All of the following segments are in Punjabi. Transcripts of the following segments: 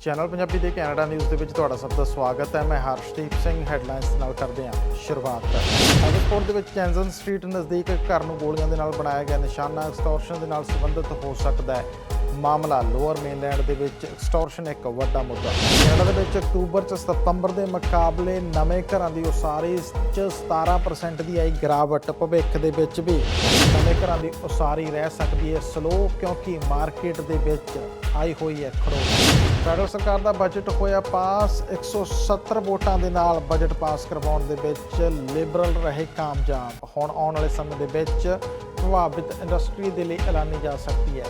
ਚੈਨਲ ਪੰਜਾਬੀ ਦੇ ਕੈਨੇਡਾ ਨਿਊਜ਼ ਦੇ ਵਿੱਚ ਤੁਹਾਡਾ ਸਭ ਦਾ ਸਵਾਗਤ ਹੈ। ਮੈਂ ਹਰਸ਼ਦੀਪ ਸਿੰਘ ਹੈਡਲਾਈਨਸ ਨਾਲ ਕਰਦੇ ਹਾਂ ਸ਼ੁਰੂਆਤ। ਐਵਰਪੋਰਟ ਦੇ ਵਿੱਚ ਜੈਨਸਨ ਸਟਰੀਟ ਨਜ਼ਦੀਕ ਘਰ ਨੂੰ ਗੋਲੀਆਂ ਦੇ ਨਾਲ ਬਣਾਇਆ ਗਿਆ ਨਿਸ਼ਾਨਾ। ਐਕਸਟੋਰਸ਼ਨ ਦੇ ਨਾਲ ਸੰਬੰਧਿਤ ਹੋ ਸਕਦਾ ਹੈ ਮਾਮਲਾ। ਲੋਅਰ ਮੇਨਲੈਂਡ ਦੇ ਵਿੱਚ ਐਕਸਟੋਰਸ਼ਨ ਇੱਕ ਵੱਡਾ ਮੁੱਦਾ। ਕੈਨੇਡਾ ਦੇ ਵਿੱਚ ਅਕਤੂਬਰ ਚ ਸਤੰਬਰ ਦੇ ਮੁਕਾਬਲੇ ਨਵੇਂ ਘਰਾਂ ਦੀ ਉਸਾਰੀ ਚ 17% ਦੀ ਆਈ ਗਿਰਾਵਟ। ਭਵਿੱਖ ਦੇ ਵਿੱਚ ਵੀ ਨਵੇਂ ਘਰਾਂ ਦੀ ਉਸਾਰੀ ਰਹਿ ਸਕਦੀ ਹੈ। ਸਲੋ ਕਿਉਂਕਿ ਮਾਰਕੀਟ ਦੇ ਵਿੱਚ ਆਈ ਹੋਈ ਹੈ ਖੜੋਤ। ਫੈਡਰਲ ਸਰਕਾਰ ਦਾ ਬਜਟ ਹੋਇਆ ਪਾਸ 170 ਵੋਟਾਂ ਦੇ ਨਾਲ ਬਜਟ ਪਾਸ ਕਰਵਾਉਣ ਦੇ ਵਿੱਚ ਲਿਬਰਲ ਰਹੇ ਕਾਮਯਾਬ। ਹੁਣ ਆਉਣ ਵਾਲੇ ਸਮੇਂ ਦੇ ਵਿੱਚ ਪ੍ਰਭਾਵਿਤ ਇੰਡਸਟਰੀ ਦੇ ਲਈ ਐਲਾਨੀ ਜਾ ਸਕਦੀ ਹੈ।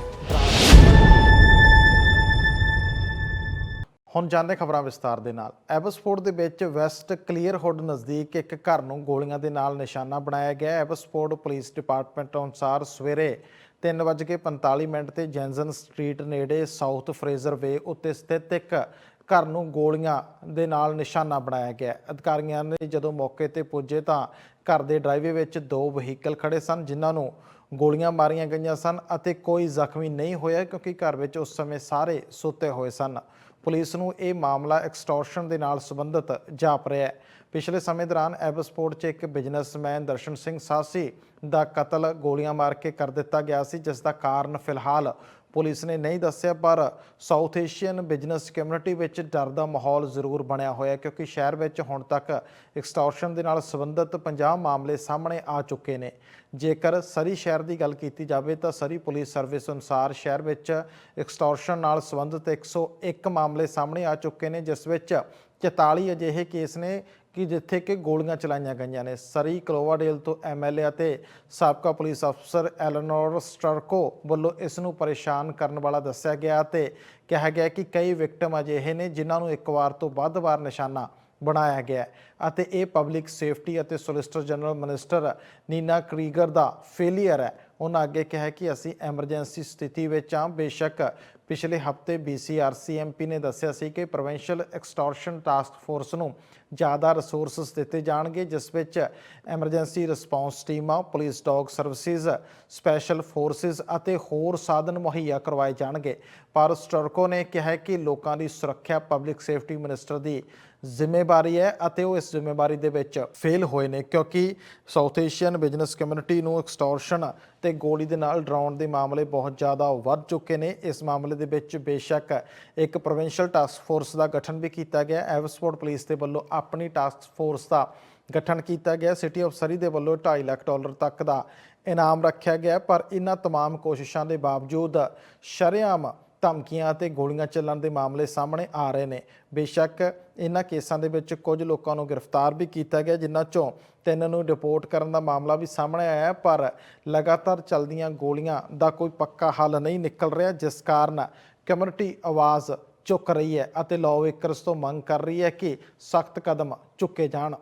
ਹੁਣ ਜਾਂਦੇ ਖਬਰਾਂ ਵਿਸਤਾਰ ਦੇ ਨਾਲ। ਐਬਸਫੋਰਡ ਦੇ ਵਿੱਚ ਵੈਸਟ ਕਲੀਅਰ ਹੁੱਡ ਨਜ਼ਦੀਕ ਇੱਕ ਘਰ ਨੂੰ ਗੋਲੀਆਂ ਦੇ ਨਾਲ ਨਿਸ਼ਾਨਾ ਬਣਾਇਆ ਗਿਆ। ਐਬਸਫੋਰਡ ਪੁਲਿਸ ਡਿਪਾਰਟਮੈਂਟ ਅਨੁਸਾਰ ਸਵੇਰੇ 3:45 ਮਿੰਟ ਤੇ ਜੈਨਸਨ ਸਟਰੀਟ ਨੇੜੇ ਸਾਊਥ ਫਰੇਜ਼ਰ ਵੇ ਉੱਤੇ ਸਥਿਤ ਇੱਕ ਘਰ ਨੂੰ ਗੋਲੀਆਂ ਦੇ ਨਾਲ ਨਿਸ਼ਾਨਾ ਬਣਾਇਆ ਗਿਆ। ਅਧਿਕਾਰੀਆਂ ਨੇ ਜਦੋਂ ਮੌਕੇ ਤੇ ਪੁੱਜੇ ਤਾਂ ਘਰ ਦੇ ਡਰਾਈਵੇ ਵਿੱਚ ਦੋ ਵਹੀਕਲ ਖੜੇ ਸਨ, ਜਿਨ੍ਹਾਂ ਨੂੰ ਗੋਲੀਆਂ ਮਾਰੀਆਂ ਗਈਆਂ ਸਨ ਅਤੇ ਕੋਈ ਜ਼ਖਮੀ ਨਹੀਂ ਹੋਇਆ ਕਿਉਂਕਿ ਘਰ ਵਿੱਚ ਉਸ ਸਮੇਂ ਸਾਰੇ ਸੁੱਤੇ ਹੋਏ ਸਨ। ਪੁਲਿਸ ਨੂੰ ਇਹ ਮਾਮਲਾ ਐਕਸਟੋਰਸ਼ਨ ਦੇ ਨਾਲ ਸੰਬੰਧਿਤ ਜਾਪ ਰਿਹਾ ਹੈ। ਪਿਛਲੇ ਸਮੇਂ ਦੌਰਾਨ ਐਬਸਪੋਰਟ 'ਚ ਇੱਕ ਬਿਜ਼ਨਸਮੈਨ ਦਰਸ਼ਨ ਸਿੰਘ ਸਾਸੀ ਦਾ ਕਤਲ ਗੋਲੀਆਂ ਮਾਰ ਕੇ ਕਰ ਦਿੱਤਾ ਗਿਆ ਸੀ, ਜਿਸ ਦਾ ਕਾਰਨ ਫਿਲਹਾਲ ਪੁਲਿਸ ਨੇ ਨਹੀਂ ਦੱਸਿਆ, ਪਰ ਸਾਊਥ ਏਸ਼ੀਅਨ ਬਿਜ਼ਨਸ ਕਮਿਊਨਿਟੀ ਵਿੱਚ ਡਰ ਦਾ ਮਾਹੌਲ ਜ਼ਰੂਰ ਬਣਿਆ ਹੋਇਆ ਕਿਉਂਕਿ ਸ਼ਹਿਰ ਵਿੱਚ ਹੁਣ ਤੱਕ ਐਕਸਟੋਰਸ਼ਨ ਦੇ ਨਾਲ ਸੰਬੰਧਿਤ 50 ਮਾਮਲੇ ਸਾਹਮਣੇ ਆ ਚੁੱਕੇ ਨੇ। ਜੇਕਰ ਸਰੀ ਸ਼ਹਿਰ ਦੀ ਗੱਲ ਕੀਤੀ ਜਾਵੇ, ਤਾਂ ਸਰੀ ਪੁਲਿਸ ਸਰਵਿਸ ਅਨੁਸਾਰ ਸ਼ਹਿਰ ਵਿੱਚ ਐਕਸਟੋਰਸ਼ਨ ਨਾਲ ਸੰਬੰਧਿਤ 101 ਮਾਮਲੇ ਸਾਹਮਣੇ ਆ ਚੁੱਕੇ ਨੇ, ਜਿਸ ਵਿੱਚ 44 ਅਜਿਹੇ ਕੇਸ ਨੇ ਕਿ ਜਿੱਥੇ ਕਿ ਗੋਲੀਆਂ ਚਲਾਈਆਂ ਗਈਆਂ ਨੇ। ਸਰੀ ਕਲੋਵਾਡੇਲ ਤੋਂ ਐਮਐਲਏ ਅਤੇ ਸਾਬਕਾ ਪੁਲਿਸ ਅਫਸਰ ਐਲਨੋਰ ਸਟਰਕੋ ਵੱਲੋਂ ਇਸ ਨੂੰ ਪਰੇਸ਼ਾਨ ਕਰਨ ਵਾਲਾ ਦੱਸਿਆ ਗਿਆ ਤੇ ਕਿਹਾ ਗਿਆ ਕਿ ਕਈ ਵਿਕਟਮ ਅਜਿਹੇ ਨੇ ਜਿਨ੍ਹਾਂ ਨੂੰ ਇੱਕ ਵਾਰ ਤੋਂ ਵੱਧ ਵਾਰ ਨਿਸ਼ਾਨਾ ਬਣਾਇਆ ਗਿਆ ਅਤੇ ਇਹ ਪਬਲਿਕ ਸੇਫਟੀ ਅਤੇ solicitor general minister Nina Krieger ਦਾ ਫੇਲੀਅਰ ਹੈ। ਉਹਨਾਂ ਅੱਗੇ ਕਿਹਾ ਕਿ ਅਸੀਂ ਐਮਰਜੈਂਸੀ ਸਥਿਤੀ ਵਿੱਚ ਹਾਂ। ਬੇਸ਼ੱਕ ਪਿਛਲੇ ਹਫ਼ਤੇ BCRC MP ਨੇ ਦੱਸਿਆ ਸੀ ਕਿ ਪ੍ਰੋਵਿੰਸ਼ੀਅਲ ਐਕਸਟੋਰਸ਼ਨ ਟਾਸਕ ਫੋਰਸ ਨੂੰ ਜ਼ਿਆਦਾ ਰਿਸੋਰਸਸ ਦਿੱਤੇ ਜਾਣਗੇ, ਜਿਸ ਵਿੱਚ ਐਮਰਜੈਂਸੀ ਰਿਸਪੌਂਸ ਟੀਮਾਂ police dog services special forces ਅਤੇ ਹੋਰ ਸਾਧਨ ਮੁਹੱਈਆ ਕਰਵਾਏ ਜਾਣਗੇ। ਪਰ ਸਟਰਕੋ ਨੇ ਕਿਹਾ ਕਿ ਲੋਕਾਂ ਦੀ ਸੁਰੱਖਿਆ ਪਬਲਿਕ ਸੇਫਟੀ ਮਿਨਿਸਟਰ ਦੀ ਜ਼ਿੰਮੇਵਾਰੀ ਹੈ ਅਤੇ ਉਹ ਇਸ ਜ਼ਿੰਮੇਵਾਰੀ ਦੇ ਵਿੱਚ ਫੇਲ ਹੋਏ ਨੇ, ਕਿਉਂਕਿ ਸਾਊਥ ਏਸ਼ੀਅਨ ਬਿਜ਼ਨਸ ਕਮਿਊਨਿਟੀ ਨੂੰ ਐਕਸਟੋਰਸ਼ਨ ਤੇ ਗੋਲੀ ਦੇ ਨਾਲ ਡਰਾਉਣ ਦੇ ਮਾਮਲੇ ਬਹੁਤ ਜ਼ਿਆਦਾ ਵੱਧ ਚੁੱਕੇ ਨੇ। ਇਸ ਮਾਮਲੇ ਦੇ ਵਿੱਚ ਬੇਸ਼ੱਕ ਇੱਕ ਪ੍ਰੋਵਿੰਸ਼ੀਅਲ ਟਾਸਕ ਫੋਰਸ ਦਾ ਗਠਨ ਵੀ ਕੀਤਾ ਗਿਆ ਐਵਸਪੋਰਟ ਪੁਲਿਸ ਦੇ ਵੱਲੋਂ ਆਪਣੀ ਟਾਸਕ ਫੋਰਸ ਦਾ ਗਠਨ ਕੀਤਾ ਗਿਆ ਸਿਟੀ ਆਫ ਸਰੀ ਦੇ ਵੱਲੋਂ 2.5 ਲੱਖ ਡਾਲਰ ਤੱਕ ਦਾ ਇਨਾਮ ਰੱਖਿਆ ਗਿਆ ਪਰ ਇਹਨਾਂ तमाम ਕੋਸ਼ਿਸ਼ਾਂ ਦੇ ਬਾਵਜੂਦ ਸ਼ਰੇਆਮ ਧਮਕੀਆਂ ਅਤੇ ਗੋਲੀਆਂ ਚੱਲਣ ਦੇ ਮਾਮਲੇ ਸਾਹਮਣੇ ਆ ਰਹੇ ਨੇ। ਬੇਸ਼ੱਕ ਇਹਨਾਂ ਕੇਸਾਂ ਦੇ ਵਿੱਚ ਕੁਝ ਲੋਕਾਂ ਨੂੰ ਗ੍ਰਿਫਤਾਰ ਵੀ ਕੀਤਾ ਗਿਆ, ਜਿਨ੍ਹਾਂ ਚੋਂ ਤਿੰਨ ਨੂੰ ਰਿਪੋਰਟ ਕਰਨ ਦਾ ਮਾਮਲਾ ਵੀ ਸਾਹਮਣੇ ਆਇਆ ਪਰ ਲਗਾਤਾਰ ਚੱਲਦੀਆਂ ਗੋਲੀਆਂ ਦਾ ਕੋਈ ਪੱਕਾ ਹੱਲ ਨਹੀਂ ਨਿਕਲ ਰਿਹਾ, ਜਿਸ ਕਾਰਨ ਕਮਿਊਨਿਟੀ ਆਵਾਜ਼ ਚੁੱਕ ਰਹੀ ਹੈ ਅਤੇ ਲਾਅ ਤੋਂ ਮੰਗ ਕਰ ਰਹੀ ਹੈ ਕਿ ਸਖਤ ਕਦਮ ਚੁੱਕੇ ਜਾਣ।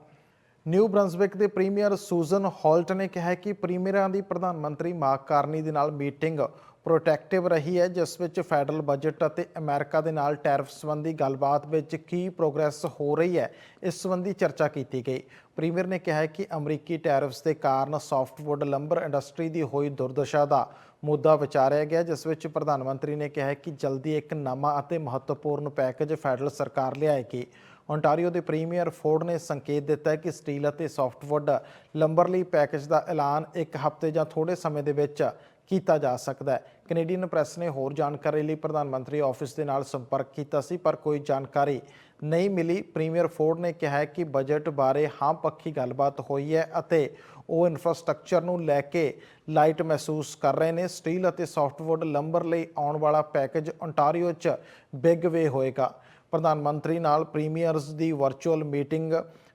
ਨਿਊ ਬ੍ਰੰਸਵਿਕ ਦੇ ਪ੍ਰੀਮੀਅਰ ਸੂਜ਼ਨ ਹਾਲਟ ਨੇ ਕਿਹਾ ਕਿ ਪ੍ਰੀਮੀਅਰਾਂ ਦੀ ਪ੍ਰਧਾਨ ਮੰਤਰੀ ਮਾਰਕ ਕਾਰਨੀ ਦੇ ਨਾਲ ਮੀਟਿੰਗ ਪ੍ਰੋਟੈਕਟਿਵ ਰਹੀ ਹੈ, ਜਿਸ ਵਿੱਚ ਫੈਡਰਲ ਬਜਟ ਅਤੇ ਅਮਰੀਕਾ ਦੇ ਨਾਲ ਟੈਰਿਫ ਸੰਬੰਧੀ ਗੱਲਬਾਤ ਵਿੱਚ ਕੀ ਪ੍ਰੋਗਰੈਸ ਹੋ ਰਹੀ ਹੈ, ਇਸ ਸੰਬੰਧੀ ਚਰਚਾ ਕੀਤੀ ਗਈ। ਪ੍ਰੀਮੀਅਰ ਨੇ ਕਿਹਾ ਹੈ ਕਿ ਅਮਰੀਕੀ ਟੈਰਿਫਸ ਦੇ ਕਾਰਨ ਸਾਫਟਵੁੱਡ ਲੰਬਰ ਇੰਡਸਟਰੀ ਦੀ ਹੋਈ ਦੁਰਦਸ਼ਾ ਦਾ ਮੁੱਦਾ ਵਿਚਾਰਿਆ ਗਿਆ, ਜਿਸ ਵਿੱਚ ਪ੍ਰਧਾਨ ਮੰਤਰੀ ਨੇ ਕਿਹਾ ਕਿ ਜਲਦੀ ਇੱਕ ਨਵਾਂ ਅਤੇ ਮਹੱਤਵਪੂਰਨ ਪੈਕੇਜ ਫੈਡਰਲ ਸਰਕਾਰ ਲਿਆਏਗੀ। ਓਨਟਾਰੀਓ ਦੇ ਪ੍ਰੀਮੀਅਰ ਫੋਰਡ ਨੇ ਸੰਕੇਤ ਦਿੱਤਾ ਹੈ ਕਿ ਸਟੀਲ ਅਤੇ ਸਾਫਟਵੁੱਡ ਲੰਬਰ ਲਈ ਪੈਕੇਜ ਦਾ ਐਲਾਨ ਇੱਕ ਹਫ਼ਤੇ ਜਾਂ ਥੋੜੇ ਸਮੇਂ ਦੇ ਵਿੱਚ ਕੀਤਾ ਜਾ ਸਕਦਾ ਹੈ। ਕੈਨੇਡੀਅਨ ਪ੍ਰੈਸ ਨੇ ਹੋਰ ਜਾਣਕਾਰੀ ਲਈ ਪ੍ਰਧਾਨ ਮੰਤਰੀ ਆਫਿਸ ਦੇ ਨਾਲ ਸੰਪਰਕ ਕੀਤਾ ਸੀ, ਪਰ ਕੋਈ ਜਾਣਕਾਰੀ ਨਹੀਂ ਮਿਲੀ। ਪ੍ਰੀਮੀਅਰ ਫੋਰਡ ਨੇ ਕਿਹਾ ਹੈ ਕਿ ਬਜਟ ਬਾਰੇ ਹਾਂ ਪੱਖੀ ਗੱਲਬਾਤ ਹੋਈ ਹੈ ਅਤੇ ਉਹ ਇਨਫਰਾਸਟ੍ਰਕਚਰ ਨੂੰ ਲੈ ਕੇ ਲਾਈਟ ਮਹਿਸੂਸ ਕਰ ਰਹੇ ਨੇ। ਸਟੀਲ ਅਤੇ ਸਾਫਟਵੁੱਡ ਲੰਬਰ ਲਈ ਆਉਣ ਵਾਲਾ ਪੈਕੇਜ ਓਨਟਾਰੀਓ 'ਚ ਬਿਗ ਵੇ ਹੋਏਗਾ। ਪ੍ਰਧਾਨ ਮੰਤਰੀ ਨਾਲ ਪ੍ਰੀਮੀਅਰਸ ਦੀ ਵਰਚੁਅਲ ਮੀਟਿੰਗ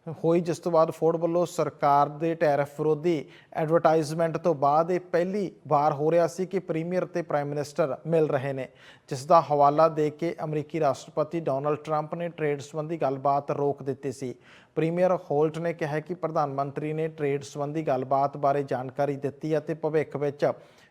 ਹੋਈ ਜਿਸ ਤੋਂ ਬਾਅਦ ਫੋਰਡ ਵੱਲੋਂ ਸਰਕਾਰ ਦੇ ਟੈਰਿਫ ਵਿਰੋਧੀ ਐਡਵਰਟਾਈਜ਼ਮੈਂਟ ਤੋਂ ਬਾਅਦ ਇਹ ਪਹਿਲੀ ਵਾਰ ਹੋ ਰਿਹਾ ਸੀ ਕਿ ਪ੍ਰੀਮੀਅਰ ਤੇ ਪ੍ਰਾਈਮ ਮਿਨਿਸਟਰ ਮਿਲ ਰਹੇ ਨੇ, ਜਿਸ ਦਾ ਹਵਾਲਾ ਦੇ ਕੇ ਅਮਰੀਕੀ ਰਾਸ਼ਟਰਪਤੀ ਡੋਨਲਡ ਟਰੰਪ ਨੇ ਟ੍ਰੇਡ ਸੰਬੰਧੀ ਗੱਲਬਾਤ ਰੋਕ ਦਿੱਤੀ ਸੀ। ਪ੍ਰੀਮੀਅਰ ਹੋਲਟ ਨੇ ਕਿਹਾ ਕਿ ਪ੍ਰਧਾਨ ਮੰਤਰੀ ਨੇ ਟ੍ਰੇਡ ਸੰਬੰਧੀ ਗੱਲਬਾਤ ਬਾਰੇ ਜਾਣਕਾਰੀ ਦਿੱਤੀ ਅਤੇ ਭਵਿੱਖ ਵਿੱਚ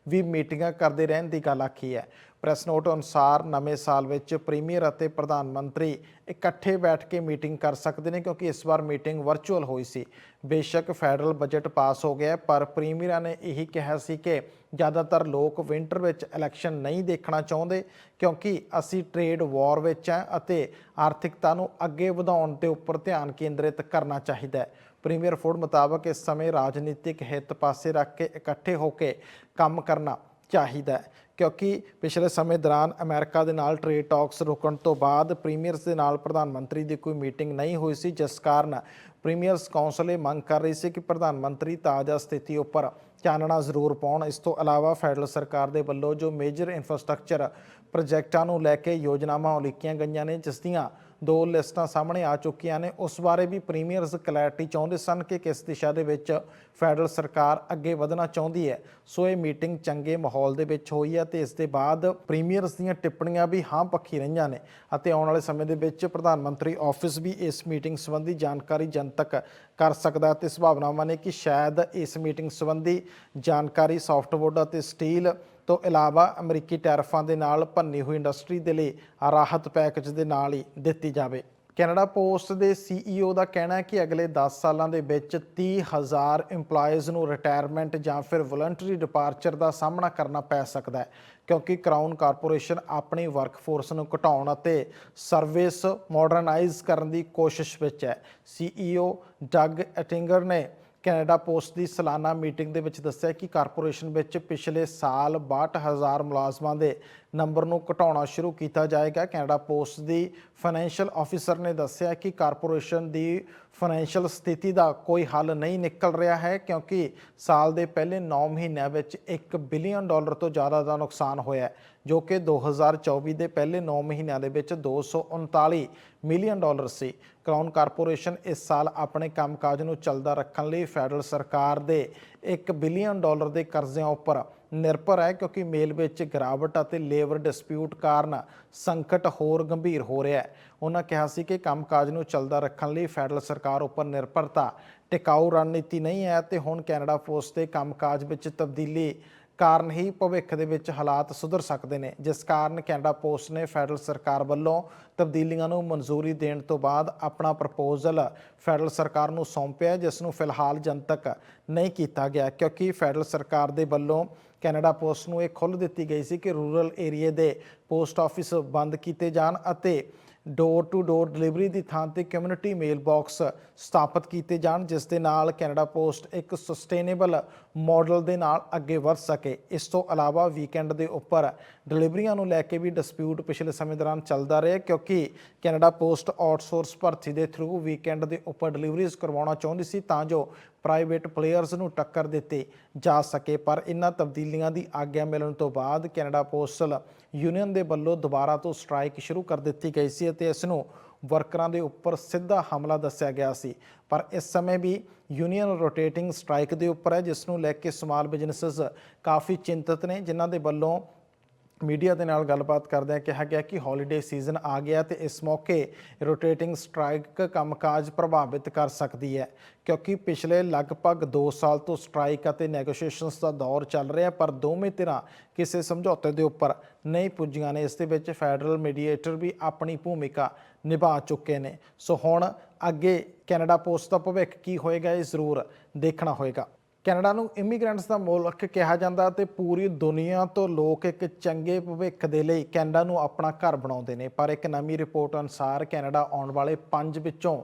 ਵੀ ਮੀਟਿੰਗਾਂ ਕਰਦੇ ਰਹਿਣ ਦੀ ਗੱਲ ਆਖੀ ਹੈ। ਪ੍ਰੈਸ ਨੋਟ ਅਨੁਸਾਰ ਨਵੇਂ ਸਾਲ ਵਿੱਚ ਪ੍ਰੀਮੀਅਰ ਅਤੇ ਪ੍ਰਧਾਨ ਮੰਤਰੀ ਇਕੱਠੇ ਬੈਠ ਕੇ ਮੀਟਿੰਗ ਕਰ ਸਕਦੇ ਨੇ ਕਿਉਂਕਿ ਇਸ ਵਾਰ ਮੀਟਿੰਗ ਵਰਚੁਅਲ ਹੋਈ ਸੀ। ਬੇਸ਼ੱਕ ਫੈਡਰਲ ਬਜਟ ਪਾਸ ਹੋ ਗਿਆ ਪਰ ਪ੍ਰੀਮੀਅਰਾਂ ਨੇ ਇਹੀ ਕਿਹਾ ਸੀ ਕਿ ਜ਼ਿਆਦਾਤਰ ਲੋਕ ਵਿੰਟਰ ਵਿੱਚ ਇਲੈਕਸ਼ਨ ਨਹੀਂ ਦੇਖਣਾ ਚਾਹੁੰਦੇ ਕਿਉਂਕਿ ਅਸੀਂ ਟ੍ਰੇਡ ਵਾਰ ਵਿੱਚ ਹਾਂ ਅਤੇ ਆਰਥਿਕਤਾ ਨੂੰ ਅੱਗੇ ਵਧਾਉਣ ਦੇ ਉੱਪਰ ਧਿਆਨ ਕੇਂਦਰਿਤ ਕਰਨਾ ਚਾਹੀਦਾ ਹੈ। ਪ੍ਰੀਮੀਅਰ ਫੋਰਡ ਮੁਤਾਬਕ ਇਸ ਸਮੇਂ ਰਾਜਨੀਤਿਕ ਹਿੱਤ ਪਾਸੇ ਰੱਖ ਕੇ ਇਕੱਠੇ ਹੋ ਕੇ ਕੰਮ ਕਰਨਾ ਚਾਹੀਦਾ ਹੈ, ਕਿਉਂਕਿ ਪਿਛਲੇ ਸਮੇਂ ਦੌਰਾਨ ਅਮਰੀਕਾ ਦੇ ਨਾਲ ਟ੍ਰੇਡ ਟਾਕਸ ਰੁਕਣ ਤੋਂ ਬਾਅਦ ਪ੍ਰੀਮੀਅਰਸ ਦੇ ਨਾਲ ਪ੍ਰਧਾਨ ਮੰਤਰੀ ਦੀ ਕੋਈ ਮੀਟਿੰਗ ਨਹੀਂ ਹੋਈ ਸੀ, ਜਿਸ ਕਾਰਨ ਪ੍ਰੀਮੀਅਰਸ ਕੌਂਸਲ ਇਹ ਮੰਗ ਕਰ ਰਹੀ ਸੀ ਕਿ ਪ੍ਰਧਾਨ ਮੰਤਰੀ ਤਾਜ਼ਾ ਸਥਿਤੀ ਉੱਪਰ ਚਾਨਣਾ ਜ਼ਰੂਰ ਪਾਉਣ। ਇਸ ਤੋਂ ਇਲਾਵਾ ਫੈਡਰਲ ਸਰਕਾਰ ਦੇ ਵੱਲੋਂ ਜੋ ਮੇਜਰ ਇਨਫਰਾਸਟ੍ਰਕਚਰ ਪ੍ਰੋਜੈਕਟਾਂ ਨੂੰ ਲੈ ਕੇ ਯੋਜਨਾਵਾਂ ਉਲੀਕੀਆਂ ਗਈਆਂ ਨੇ, ਜਿਸ ਦੀਆਂ ਦੋ ਲਿਸਟਾਂ ਸਾਹਮਣੇ ਆ ਚੁੱਕੀਆਂ ਨੇ। ਉਸ ਬਾਰੇ ਵੀ ਪ੍ਰੀਮੀਅਰਸ ਕਲੈਰਿਟੀ ਚਾਹੁੰਦੇ ਸਨ ਕਿ ਕਿਸ ਦਿਸ਼ਾ ਦੇ ਵਿੱਚ ਫੈਡਰਲ ਸਰਕਾਰ ਅੱਗੇ ਵਧਣਾ ਚਾਹੁੰਦੀ ਹੈ। ਸੋ ਇਹ ਮੀਟਿੰਗ ਚੰਗੇ ਮਾਹੌਲ ਦੇ ਵਿੱਚ ਹੋਈ ਹੈ ਤੇ ਇਸ ਦੇ ਬਾਅਦ ਪ੍ਰੀਮੀਅਰਸ ਦੀਆਂ ਟਿੱਪਣੀਆਂ ਵੀ ਹਾਂ ਪੱਖੀ ਰਹੀਆਂ ਨੇ ਅਤੇ ਆਉਣ ਵਾਲੇ ਸਮੇਂ ਦੇ ਵਿੱਚ ਪ੍ਰਧਾਨ ਮੰਤਰੀ ਆਫਿਸ ਵੀ ਇਸ ਮੀਟਿੰਗ ਸੰਬੰਧੀ ਜਾਣਕਾਰੀ ਜਨਤਕ ਕਰ ਸਕਦਾ ਤੇ ਸੰਭਾਵਨਾਵਾਂ ਨੇ ਕਿ ਸ਼ਾਇਦ ਇਸ ਮੀਟਿੰਗ ਸੰਬੰਧੀ ਜਾਣਕਾਰੀ ਸਾਫਟਵੁੱਡ ਅਤੇ ਸਟੀਲ ਤੋਂ ਇਲਾਵਾ ਅਮਰੀਕੀ ਟੈਰਫਾਂ ਦੇ ਨਾਲ ਭੰਨੀ ਹੋਈ ਇੰਡਸਟਰੀ ਦੇ ਲਈ ਰਾਹਤ ਪੈਕੇਜ ਦੇ ਨਾਲ ਹੀ ਦਿੱਤੀ ਜਾਵੇ। ਕੈਨੇਡਾ ਪੋਸਟ ਦੇ ਸੀਈਓ ਦਾ ਕਹਿਣਾ ਹੈ ਕਿ ਅਗਲੇ 10 ਸਾਲਾਂ ਦੇ ਵਿੱਚ 30000 EMPLOYEES ਨੂੰ ਰਿਟਾਇਰਮੈਂਟ ਜਾਂ ਫਿਰ ਵੋਲੰਟਰੀ ਡਿਪਾਰਚਰ ਦਾ ਸਾਹਮਣਾ ਕਰਨਾ ਪੈ ਸਕਦਾ ਹੈ, ਕਿਉਂਕਿ ਕਰਾਊਨ ਕਾਰਪੋਰੇਸ਼ਨ ਆਪਣੀ ਵਰਕਫੋਰਸ ਨੂੰ ਘਟਾਉਣ ਅਤੇ ਸਰਵਿਸ ਮਾਡਰਨਾਈਜ਼ ਕਰਨ ਦੀ ਕੋਸ਼ਿਸ਼ ਵਿੱਚ ਹੈ। ਸੀਈਓ ਡਗ ਐਟਿੰਗਰ ਨੇ ਕੈਨੇਡਾ ਪੋਸਟ ਦੀ ਸਾਲਾਨਾ ਮੀਟਿੰਗ ਦੇ ਵਿੱਚ ਦੱਸਿਆ ਕਿ ਕਾਰਪੋਰੇਸ਼ਨ ਵਿੱਚ ਪਿਛਲੇ ਸਾਲ 62000 ਮੁਲਾਜ਼ਮਾਂ ਦੇ ਨੰਬਰ ਨੂੰ ਘਟਾਉਣਾ ਸ਼ੁਰੂ ਕੀਤਾ ਜਾਏਗਾ। ਕੈਨੇਡਾ ਪੋਸਟ ਦੀ ਫਾਈਨੈਂਸ਼ੀਅਲ ਆਫੀਸਰ ਨੇ ਦੱਸਿਆ ਕਿ ਕਾਰਪੋਰੇਸ਼ਨ ਦੀ ਫਾਈਨੈਂਸ਼ੀਅਲ ਸਥਿਤੀ ਦਾ ਕੋਈ ਹੱਲ ਨਹੀਂ ਨਿਕਲ ਰਿਹਾ ਹੈ, ਕਿਉਂਕਿ ਸਾਲ ਦੇ ਪਹਿਲੇ 9 ਮਹੀਨਿਆਂ ਵਿੱਚ 1 ਬਿਲੀਅਨ ਡਾਲਰ ਤੋਂ ਜ਼ਿਆਦਾ ਦਾ ਨੁਕਸਾਨ ਹੋਇਆ ਜੋ ਕਿ 2024 ਦੇ ਪਹਿਲੇ 9 ਮਹੀਨਿਆਂ ਦੇ ਵਿੱਚ 239 ਮਿਲੀਅਨ ਡਾਲਰ ਸੀ। ਕਰਾਊਨ ਕਾਰਪੋਰੇਸ਼ਨ ਇਸ ਸਾਲ ਆਪਣੇ ਕੰਮਕਾਜ ਨੂੰ ਚੱਲਦਾ ਰੱਖਣ ਲਈ ਫੈਡਰਲ ਸਰਕਾਰ ਦੇ 1 ਬਿਲੀਅਨ ਡਾਲਰ ਦੇ ਕਰਜ਼ਿਆਂ ਉੱਪਰ ਨਿਰਭਰ ਹੈ ਕਿਉਂਕਿ ਮੇਲ ਵਿੱਚ ਗਿਰਾਵਟ ਅਤੇ ਲੇਬਰ ਡਿਸਪਿਊਟ ਕਾਰਨ ਸੰਕਟ ਹੋਰ ਗੰਭੀਰ ਹੋ ਰਿਹਾ ਹੈ। ਉਹਨਾਂ ਕਿਹਾ ਸੀ ਕਿ ਕੰਮਕਾਜ ਨੂੰ ਚੱਲਦਾ ਰੱਖਣ ਲਈ ਫੈਡਰਲ ਸਰਕਾਰ ਉੱਪਰ ਨਿਰਭਰਤਾ ਟਿਕਾਊ ਰਣਨੀਤੀ ਨਹੀਂ ਹੈ ਤੇ ਹੁਣ ਕੈਨੇਡਾ ਪੋਸਟ ਦੇ ਕੰਮਕਾਜ ਵਿੱਚ ਤਬਦੀਲੀ ਕਾਰਨ ਹੀ ਭਵਿੱਖ ਦੇ ਵਿੱਚ ਹਾਲਾਤ ਸੁਧਰ ਸਕਦੇ ਨੇ, ਜਿਸ ਕਾਰਨ ਕੈਨੇਡਾ ਪੋਸਟ ਨੇ ਫੈਡਰਲ ਸਰਕਾਰ ਵੱਲੋਂ ਤਬਦੀਲੀਆਂ ਨੂੰ ਮਨਜ਼ੂਰੀ ਦੇਣ ਤੋਂ ਬਾਅਦ ਆਪਣਾ ਪ੍ਰਪੋਜ਼ਲ ਫੈਡਰਲ ਸਰਕਾਰ ਨੂੰ ਸੌਂਪਿਆ, ਜਿਸ ਨੂੰ ਫਿਲਹਾਲ ਜਨਤਕ ਨਹੀਂ ਕੀਤਾ ਗਿਆ, ਕਿਉਂਕਿ ਫੈਡਰਲ ਸਰਕਾਰ ਦੇ ਵੱਲੋਂ ਕੈਨੇਡਾ ਪੋਸਟ ਨੂੰ ਇਹ ਖੁੱਲ੍ਹ ਦਿੱਤੀ ਗਈ ਸੀ ਕਿ ਰੂਰਲ ਏਰੀਏ ਦੇ ਪੋਸਟ ਆਫਿਸ ਬੰਦ ਕੀਤੇ ਜਾਣ ਅਤੇ ਡੋਰ ਟੂ ਡੋਰ ਡਿਲੀਵਰੀ ਦੀ ਥਾਂ ਤੇ ਕਮਿਊਨਿਟੀ ਮੇਲ ਬਾਕਸ ਸਥਾਪਿਤ ਕੀਤੇ ਜਾਣ, ਜਿਸ ਦੇ ਨਾਲ ਕੈਨੇਡਾ ਪੋਸਟ ਇੱਕ ਸਸਟੇਨੇਬਲ ਮਾਡਲ ਦੇ ਨਾਲ ਅੱਗੇ ਵਧ ਸਕੇ। ਇਸ ਤੋਂ ਇਲਾਵਾ ਵੀਕਐਂਡ ਦੇ ਉੱਪਰ ਡਿਲੀਵਰੀਆਂ ਨੂੰ ਲੈ ਕੇ ਵੀ ਡਿਸਪਿਊਟ ਪਿਛਲੇ ਸਮੇਂ ਦੌਰਾਨ ਚੱਲਦਾ ਰਿਹਾ, ਕਿਉਂਕਿ ਕੈਨੇਡਾ ਪੋਸਟ ਆਊਟਸੋਰਸ ਭਰਤੀ ਦੇ ਥਰੂ ਵੀਕਐਂਡ ਦੇ ਉੱਪਰ ਡਿਲੀਵਰੀਜ਼ ਕਰਵਾਉਣਾ ਚਾਹੁੰਦੀ ਸੀ, ਤਾਂ ਜੋ ਪ੍ਰਾਈਵੇਟ ਪਲੇਅਰਸ ਨੂੰ ਟੱਕਰ ਦਿੱਤੇ ਜਾ ਸਕੇ, ਪਰ ਇਨ੍ਹਾਂ ਤਬਦੀਲੀਆਂ ਦੀ ਆਗਿਆ ਮਿਲਣ ਤੋਂ ਬਾਅਦ ਕੈਨੇਡਾ ਪੋਸਟਲ ਯੂਨੀਅਨ ਦੇ ਵੱਲੋਂ ਦੁਬਾਰਾ ਤੋਂ ਸਟ੍ਰਾਈਕ ਸ਼ੁਰੂ ਕਰ ਦਿੱਤੀ ਗਈ ਸੀ ਅਤੇ ਇਸ ਨੂੰ ਵਰਕਰਾਂ ਦੇ ਉੱਪਰ ਸਿੱਧਾ ਹਮਲਾ ਦੱਸਿਆ ਗਿਆ ਸੀ। ਪਰ ਇਸ ਸਮੇਂ ਵੀ ਯੂਨੀਅਨ ਰੋਟੇਟਿੰਗ ਸਟ੍ਰਾਈਕ ਦੇ ਉੱਪਰ ਹੈ, ਜਿਸ ਨੂੰ ਲੈ ਕੇ ਸਮਾਲ ਬਿਜ਼ਨੈਸਸ ਕਾਫੀ ਚਿੰਤਤ ਨੇ, ਜਿਨ੍ਹਾਂ ਦੇ ਵੱਲੋਂ ਮੀਡੀਆ ਦੇ ਨਾਲ ਗੱਲਬਾਤ ਕਰਦਿਆਂ ਕਿਹਾ ਗਿਆ ਕਿ ਹੌਲੀਡੇ ਸੀਜ਼ਨ ਆ ਗਿਆ ਤੇ ਇਸ ਮੌਕੇ ਰੋਟੇਟਿੰਗ ਸਟ੍ਰਾਈਕ ਕੰਮਕਾਜ ਪ੍ਰਭਾਵਿਤ ਕਰ ਸਕਦੀ ਹੈ, ਕਿਉਂਕਿ ਪਿਛਲੇ ਲਗਭਗ 2 ਸਾਲ ਤੋਂ ਸਟ੍ਰਾਈਕ ਅਤੇ ਨੈਗੋਸ਼ੀਏਸ਼ਨਸ ਦਾ ਦੌਰ ਚੱਲ ਰਿਹਾ, ਪਰ ਦੋਵੇਂ ਧਿਰਾਂ ਕਿਸੇ ਸਮਝੌਤੇ ਦੇ ਉੱਪਰ ਨਹੀਂ ਪੁੱਜੀਆਂ ਨੇ। ਇਸ ਦੇ ਵਿੱਚ ਫੈਡਰਲ ਮੀਡੀਏਟਰ ਵੀ ਆਪਣੀ ਭੂਮਿਕਾ ਨਿਭਾ ਚੁੱਕੇ ਨੇ। ਸੋ ਹੁਣ ਅੱਗੇ ਕੈਨੇਡਾ ਪੋਸਟ ਦਾ ਭਵਿੱਖ ਕੀ ਹੋਏਗਾ, ਇਹ ਜ਼ਰੂਰ ਦੇਖਣਾ ਹੋਏਗਾ। ਕੈਨੇਡਾ ਨੂੰ ਇਮੀਗ੍ਰੈਂਟਸ ਦਾ ਮੁਲਕ ਕਿਹਾ ਜਾਂਦਾ ਤੇ ਪੂਰੀ ਦੁਨੀਆ ਤੋਂ ਲੋਕ ਇੱਕ ਚੰਗੇ ਭਵਿੱਖ ਦੇ ਲਈ ਕੈਨੇਡਾ ਨੂੰ ਆਪਣਾ ਘਰ ਬਣਾਉਂਦੇ ਨੇ। ਪਰ ਇੱਕ ਨਵੀਂ ਰਿਪੋਰਟ ਅਨੁਸਾਰ ਕੈਨੇਡਾ ਆਉਣ ਵਾਲੇ 5 ਵਿੱਚੋਂ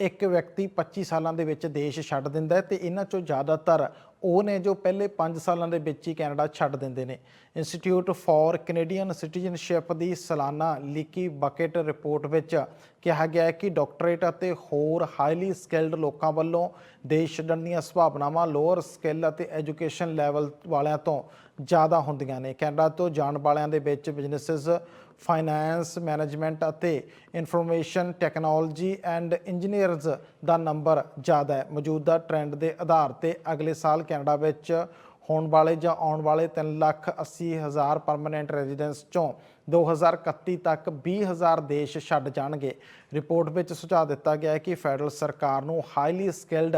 ਇੱਕ ਵਿਅਕਤੀ 25 ਸਾਲਾਂ ਦੇ ਵਿੱਚ ਦੇਸ਼ ਛੱਡ ਦਿੰਦਾ ਹੈ ਤੇ ਇਹਨਾਂ ਚੋਂ ਜ਼ਿਆਦਾਤਰ ਉਹ ਨੇ ਜੋ ਪਹਿਲੇ 5 ਸਾਲਾਂ ਦੇ ਵਿੱਚ ਹੀ ਕੈਨੇਡਾ ਛੱਡ ਦਿੰਦੇ ਨੇ। ਇੰਸਟੀਚਿਊਟ ਫਾਰ ਕੈਨੇਡੀਅਨ ਸਿਟੀਜ਼ਨਸ਼ਿਪ ਦੀ ਸਾਲਾਨਾ ਲੀਕੀ ਬਕਟ ਰਿਪੋਰਟ ਵਿੱਚ ਕਿਹਾ ਗਿਆ ਹੈ ਕਿ ਡਾਕਟਰੇਟ ਅਤੇ ਹੋਰ ਹਾਈਲੀ ਸਕਿਲਡ ਲੋਕਾਂ ਵੱਲੋਂ ਦੇਸ਼ ਛੱਡਣ ਦੀਆਂ ਸੰਭਾਵਨਾਵਾਂ ਲੋਅਰ ਸਕਿੱਲ ਅਤੇ ਐਜੂਕੇਸ਼ਨ ਲੈਵਲ ਵਾਲਿਆਂ ਤੋਂ ਜ਼ਿਆਦਾ ਹੁੰਦੀਆਂ ਨੇ। ਕੈਨੇਡਾ ਤੋਂ ਜਾਣ ਵਾਲਿਆਂ ਦੇ ਵਿੱਚ ਬਿਜ਼ਨੈਸਸ ਫਾਈਨੈਂਸ ਮੈਨੇਜਮੈਂਟ ਅਤੇ ਇਨਫੋਰਮੇਸ਼ਨ ਟੈਕਨੋਲੋਜੀ ਐਂਡ ਇੰਜੀਨੀਅਰਸ ਦਾ ਨੰਬਰ ਜ਼ਿਆਦਾ ਹੈ। ਮੌਜੂਦਾ ਟ੍ਰੈਂਡ ਦੇ ਆਧਾਰ ਤੇ ਅਗਲੇ ਸਾਲ ਕੈਨੇਡਾ ਵਿੱਚ ਹੋਣ ਵਾਲੇ ਜਾਂ ਆਉਣ ਵਾਲੇ 3 ਲੱਖ 80 ਹਜ਼ਾਰ ਪਰਮਨੈਂਟ ਰੈਜ਼ੀਡੈਂਸ ਚੋਂ 2031 ਤੱਕ 20 ਹਜ਼ਾਰ ਦੇਸ਼ ਛੱਡ ਜਾਣਗੇ। ਰਿਪੋਰਟ ਵਿੱਚ ਸੁਝਾਅ ਦਿੱਤਾ ਗਿਆ ਹੈ ਕਿ ਫੈਡਰਲ ਸਰਕਾਰ ਨੂੰ ਹਾਈਲੀ ਸਕਿਲਡ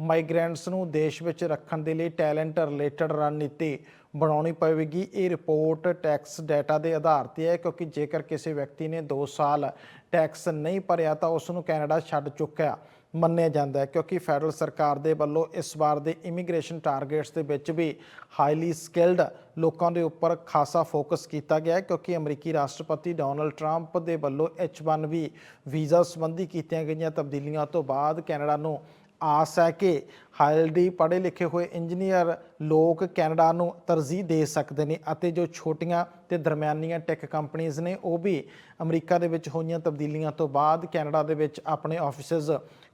ਮਾਈਗ੍ਰੈਂਟਸ ਨੂੰ ਦੇਸ਼ ਵਿੱਚ ਰੱਖਣ ਦੇ ਲਈ ਟੈਲੈਂਟ ਰਿਲੇਟਡ ਰਣਨੀਤੀ ਬਣਾਉਣੀ ਪਵੇਗੀ। ਇਹ ਰਿਪੋਰਟ ਟੈਕਸ ਡਾਟਾ ਦੇ ਆਧਾਰ ਤੇ ਹੈ ਕਿਉਂਕਿ ਜੇਕਰ ਕਿਸੇ ਵਿਅਕਤੀ ਨੇ 2 ਸਾਲ ਟੈਕਸ ਨਹੀਂ ਭਰਿਆ ਤਾਂ ਉਸ ਨੂੰ ਕੈਨੇਡਾ ਛੱਡ ਚੁੱਕਿਆ ਮੰਨਿਆ ਜਾਂਦਾ ਹੈ ਕਿਉਂਕਿ ਫੈਡਰਲ ਸਰਕਾਰ ਦੇ ਵੱਲੋਂ ਇਸ ਵਾਰ ਦੇ ਇਮੀਗ੍ਰੇਸ਼ਨ ਟਾਰਗੇਟਸ ਦੇ ਵਿੱਚ ਵੀ ਹਾਈਲੀ ਸਕਿਲਡ ਲੋਕਾਂ ਦੇ ਉੱਪਰ ਖਾਸਾ ਫੋਕਸ ਕੀਤਾ ਗਿਆ ਹੈ ਕਿਉਂਕਿ ਅਮਰੀਕੀ ਰਾਸ਼ਟਰਪਤੀ ਡੋਨਲਡ ਟਰੰਪ ਦੇ ਵੱਲੋਂ H1B ਵੀਜ਼ਾ ਸੰਬੰਧੀ ਕੀਤੀਆਂ ਗਈਆਂ ਤਬਦੀਲੀਆਂ ਤੋਂ ਬਾਅਦ ਕੈਨੇਡਾ ਨੂੰ ਆਸ ਹੈ ਕਿ ਹਾਈਲੀ ਪੜ੍ਹੇ ਲਿਖੇ ਹੋਏ ਇੰਜੀਨੀਅਰ ਲੋਕ ਕੈਨੇਡਾ ਨੂੰ ਤਰਜੀਹ ਦੇ ਸਕਦੇ ਨੇ ਅਤੇ ਜੋ ਛੋਟੀਆਂ ਤੇ ਦਰਮਿਆਨੀਆਂ ਟੈਕ ਕੰਪਨੀਆਂ ਨੇ, ਉਹ ਵੀ ਅਮਰੀਕਾ ਦੇ ਵਿੱਚ ਹੋਈਆਂ ਤਬਦੀਲੀਆਂ ਤੋਂ ਬਾਅਦ ਕੈਨੇਡਾ ਦੇ ਵਿੱਚ ਆਪਣੇ ਆਫਿਸਿਜ਼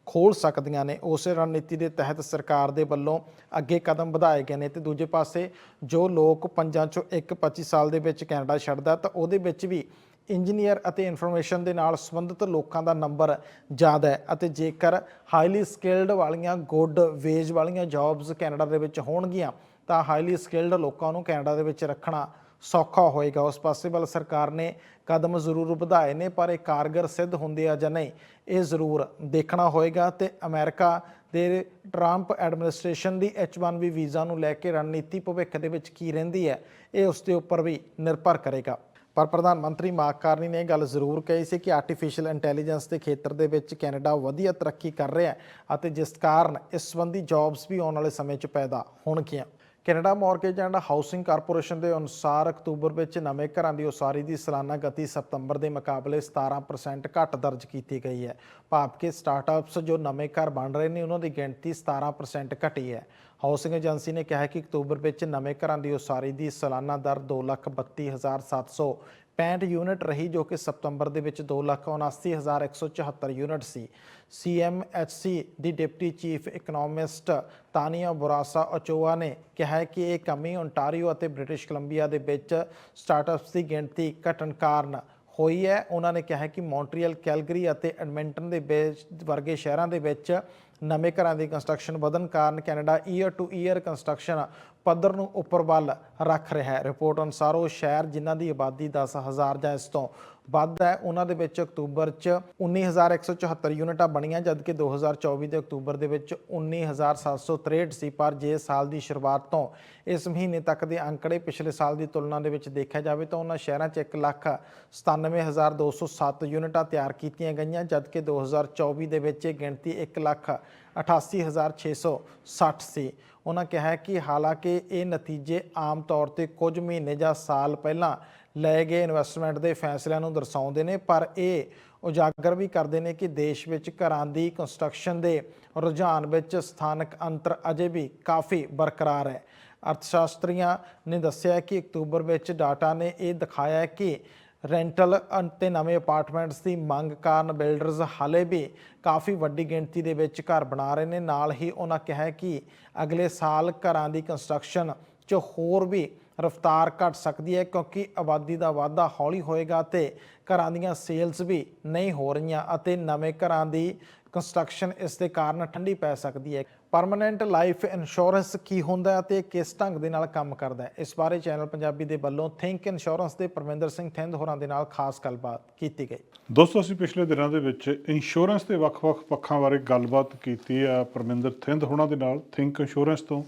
ਖੋਲ ਸਕਦੀਆਂ ਨੇ। ਉਸੇ ਰਣਨੀਤੀ ਦੇ ਤਹਿਤ ਸਰਕਾਰ ਦੇ ਵੱਲੋਂ ਅੱਗੇ ਕਦਮ ਵਧਾਏ ਗਏ ਨੇ ਤੇ ਦੂਜੇ ਪਾਸੇ ਜੋ ਲੋਕ ਪੰਜਾਂ ਚੋਂ ਇੱਕ 25 ਸਾਲ ਦੇ ਵਿੱਚ ਕੈਨੇਡਾ ਛੱਡਦਾ, ਤਾਂ ਉਹਦੇ ਵਿੱਚ ਵੀ ਇੰਜੀਨੀਅਰ ਅਤੇ ਇਨਫੋਰਮੇਸ਼ਨ ਦੇ ਨਾਲ ਸੰਬੰਧਿਤ ਲੋਕਾਂ ਦਾ ਨੰਬਰ ਜ਼ਿਆਦਾ ਹੈ ਅਤੇ ਜੇਕਰ ਹਾਈਲੀ ਸਕਿਲਡ ਵਾਲੀਆਂ ਗੁੱਡ ਵੇਜ ਵਾਲੀਆਂ ਜੌਬਸ ਕੈਨੇਡਾ ਦੇ ਵਿੱਚ ਹੋਣਗੀਆਂ, ਤਾਂ ਹਾਈਲੀ ਸਕਿਲਡ ਲੋਕਾਂ ਨੂੰ ਕੈਨੇਡਾ ਦੇ ਵਿੱਚ ਰੱਖਣਾ ਸੌਖਾ ਹੋਏਗਾ। ਉਸ ਪਾਸੇ ਵੱਲ ਸਰਕਾਰ ਨੇ ਕਦਮ ਜ਼ਰੂਰ ਵਧਾਏ ਨੇ, ਪਰ ਇਹ ਕਾਰਗਰ ਸਿੱਧ ਹੁੰਦੇ ਆ ਜਾਂ ਨਹੀਂ, ਇਹ ਜ਼ਰੂਰ ਦੇਖਣਾ ਹੋਏਗਾ ਤੇ ਅਮਰੀਕਾ ਦੇ ਟਰੰਪ ਐਡਮਿਨਿਸਟ੍ਰੇਸ਼ਨ ਦੀ H1B ਵੀਜ਼ਾ ਨੂੰ ਲੈ ਕੇ ਰਣਨੀਤੀ ਭਵਿੱਖ ਦੇ ਵਿੱਚ ਕੀ ਰਹਿੰਦੀ ਹੈ, ਇਹ ਉਸ ਦੇ ਉੱਪਰ ਵੀ ਨਿਰਭਰ ਕਰੇਗਾ। ਪਰ ਪ੍ਰਧਾਨ ਮੰਤਰੀ ਮਾਰਕ ਕਾਰਨੀ ਨੇ ਇਹ ਗੱਲ ਜ਼ਰੂਰ ਕਹੀ ਸੀ ਕਿ ਆਰਟੀਫੀਸ਼ੀਅਲ ਇੰਟੈਲੀਜੈਂਸ ਦੇ ਖੇਤਰ ਦੇ ਵਿੱਚ ਕੈਨੇਡਾ ਵਧੀਆ ਤਰੱਕੀ ਕਰ ਰਿਹਾ ਹੈ ਅਤੇ ਜਿਸ ਕਾਰਨ ਇਸ ਸੰਬੰਧੀ ਜੌਬਸ ਵੀ ਆਉਣ ਵਾਲੇ ਸਮੇਂ 'ਚ ਪੈਦਾ ਹੋਣਗੀਆਂ। Canada mortgage and housing corporation ਦੇ ਅਨੁਸਾਰ ਅਕਤੂਬਰ ਵਿੱਚ ਨਵੇਂ ਘਰਾਂ ਦੀ ਉਸਾਰੀ ਦੀ ਸਾਲਾਨਾ ਗਤੀ ਸਤੰਬਰ ਦੇ ਮੁਕਾਬਲੇ 17% ਘੱਟ ਦਰਜ ਕੀਤੀ ਗਈ ਹੈ। ਭਾਵ ਕਿ ਸਟਾਰਟਅਪਸ ਜੋ ਨਵੇਂ ਘਰ ਬਣ ਰਹੇ ਨੇ, ਉਹਨਾਂ ਦੀ ਗਿਣਤੀ 17% ਘਟੀ ਹੈ। ਹਾਊਸਿੰਗ ਏਜੰਸੀ ਨੇ ਕਿਹਾ ਕਿ ਅਕਤੂਬਰ ਵਿੱਚ ਨਵੇਂ ਘਰਾਂ ਦੀ ਉਸਾਰੀ ਦੀ ਸਾਲਾਨਾ ਦਰ 232765 ਯੂਨਿਟ ਰਹੀ ਜੋ ਕਿ ਸਤੰਬਰ ਦੇ ਵਿੱਚ 279174 ਯੂਨਿਟ ਸੀ। CMHC ਦੀ deputy chief economist Tania Bourassa Ochoa ਨੇ ਕਿਹਾ ਹੈ ਕਿ ਇਹ ਕਮੀ ਓਨਟਾਰੀਓ ਅਤੇ ਬ੍ਰਿਟਿਸ਼ ਕੋਲੰਬੀਆ ਦੇ ਵਿੱਚ ਸਟਾਰਟਅਪਸ ਦੀ ਗਿਣਤੀ ਘਟਣ ਕਾਰਨ ਹੋਈ ਹੈ। ਉਹਨਾਂ ਨੇ ਕਿਹਾ ਕਿ ਮੌਂਟਰੀਅਲ, ਕੈਲਗਰੀ ਅਤੇ ਐਡਮਿੰਟਨ ਦੇ ਵਿੱਚ ਵਰਗੇ ਸ਼ਹਿਰਾਂ ਦੇ ਵਿੱਚ ਨਵੇਂ ਘਰਾਂ ਦੀ ਕੰਸਟਰਕਸ਼ਨ ਵਧਣ ਕਾਰਨ Canada year to year construction ਪੱਧਰ ਨੂੰ ਉੱਪਰ ਵੱਲ ਰੱਖ ਰਿਹਾ ਹੈ। ਰਿਪੋਰਟ ਅਨੁਸਾਰ ਉਹ ਸ਼ਹਿਰ ਜਿਨ੍ਹਾਂ ਦੀ ਆਬਾਦੀ 10000 ਜਾਂ ਇਸ ਤੋਂ ਵੱਧ ਹੈ, ਉਹਨਾਂ ਦੇ ਵਿੱਚ ਅਕਤੂਬਰ 'ਚ 19174 ਯੂਨਿਟਾਂ ਬਣੀਆਂ, ਜਦਕਿ 2024 ਦੇ ਅਕਤੂਬਰ ਦੇ ਵਿੱਚ 19763 ਸੀ ਪਰ ਜੇ ਸਾਲ ਦੀ ਸ਼ੁਰੂਆਤ ਤੋਂ ਇਸ ਮਹੀਨੇ ਤੱਕ ਦੇ ਅੰਕੜੇ ਪਿਛਲੇ ਸਾਲ ਦੀ ਤੁਲਨਾ ਦੇ ਵਿੱਚ ਦੇਖਿਆ ਜਾਵੇ ਤਾਂ ਉਹਨਾਂ ਸ਼ਹਿਰਾਂ 'ਚ 1 ਲੱਖ 97207 ਯੂਨਿਟਾਂ ਤਿਆਰ ਕੀਤੀਆਂ ਗਈਆਂ, ਜਦਕਿ 2024 ਦੇ ਵਿੱਚ ਇਹ ਗਿਣਤੀ 1 ਲੱਖ 88660 ਸੀ। ਉਹਨਾਂ ਕਿਹਾ ਕਿ ਹਾਲਾਂਕਿ ਇਹ ਨਤੀਜੇ ਆਮ ਤੌਰ ਤੇ ਕੁਝ ਮਹੀਨੇ ਜਾਂ ਸਾਲ ਪਹਿਲਾਂ ਲਏ ਗਏ ਇਨਵੈਸਟਮੈਂਟ ਦੇ ਫੈਸਲਿਆਂ ਨੂੰ ਦਰਸਾਉਂਦੇ ਨੇ, ਪਰ ਇਹ ਉਜਾਗਰ ਵੀ ਕਰਦੇ ਨੇ ਕਿ ਦੇਸ਼ ਵਿੱਚ ਘਰਾਂ ਦੀ ਕੰਸਟਰਕਸ਼ਨ ਦੇ ਰੁਝਾਨ ਵਿੱਚ ਸਥਾਨਕ ਅੰਤਰ ਅਜੇ ਵੀ ਕਾਫੀ ਬਰਕਰਾਰ ਹੈ। ਅਰਥਸ਼ਾਸਤਰੀਆਂ ਨੇ ਦੱਸਿਆ ਕਿ ਅਕਤੂਬਰ ਵਿੱਚ ਡਾਟਾ ਨੇ ਇਹ ਦਿਖਾਇਆ ਕਿ ਰੈਂਟਲ ਅਤੇ ਨਵੇਂ ਅਪਾਰਟਮੈਂਟਸ ਦੀ ਮੰਗ ਕਾਰਨ ਬਿਲਡਰਸ ਹਾਲੇ ਵੀ ਕਾਫੀ ਵੱਡੀ ਗਿਣਤੀ ਦੇ ਵਿੱਚ ਘਰ ਬਣਾ ਰਹੇ ਨੇ। ਨਾਲ ਹੀ ਉਹਨਾਂ ਕਿਹਾ ਕਿ ਅਗਲੇ ਸਾਲ ਘਰਾਂ ਦੀ ਕੰਸਟਰਕਸ਼ਨ 'ਚ ਹੋਰ ਵੀ ਰਫ਼ਤਾਰ ਘਟ ਸਕਦੀ ਹੈ, ਕਿਉਂਕਿ ਆਬਾਦੀ ਦਾ ਵਾਧਾ ਹੌਲੀ ਹੋਏਗਾ ਤੇ ਘਰਾਂ ਦੀਆਂ ਸੇਲਸ ਵੀ ਨਹੀਂ ਹੋ ਰਹੀਆਂ ਅਤੇ ਨਵੇਂ ਘਰਾਂ ਦੀ ਕੰਸਟਰਕਸ਼ਨ ਇਸ ਦੇ ਕਾਰਨ ਠੰਡੀ ਪੈ ਸਕਦੀ ਹੈ। ਪਰਮਨੈਂਟ ਲਾਈਫ ਇੰਸ਼ੋਰੈਂਸ ਕੀ ਹੁੰਦਾ ਹੈ ਅਤੇ ਇਹ ਕਿਸ ਢੰਗ ਦੇ ਨਾਲ ਕੰਮ ਕਰਦਾ ਹੈ? ਇਸ ਬਾਰੇ ਚੈਨਲ ਪੰਜਾਬੀ ਦੇ ਵੱਲੋਂ ਥਿੰਕ ਇੰਸ਼ੋਰੈਂਸ ਦੇ ਪਰਮਿੰਦਰ ਸਿੰਘ ਥਿੰਦ ਹੋਰਾਂ ਦੇ ਨਾਲ ਖਾਸ ਗੱਲਬਾਤ ਕੀਤੀ ਗਈ। ਦੋਸਤੋ ਅਸੀਂ ਪਿਛਲੇ ਦਿਨਾਂ ਦੇ ਵਿੱਚ ਇੰਸ਼ੋਰੈਂਸ ਦੇ ਵੱਖ-ਵੱਖ ਪੱਖਾਂ ਬਾਰੇ ਗੱਲਬਾਤ ਕੀਤੀ ਆ ਪਰਮਿੰਦਰ ਥਿੰਦ ਹੋਣਾ ਦੇ ਨਾਲ ਥਿੰਕ ਇੰਸ਼ੋਰੈਂਸ ਤੋਂ।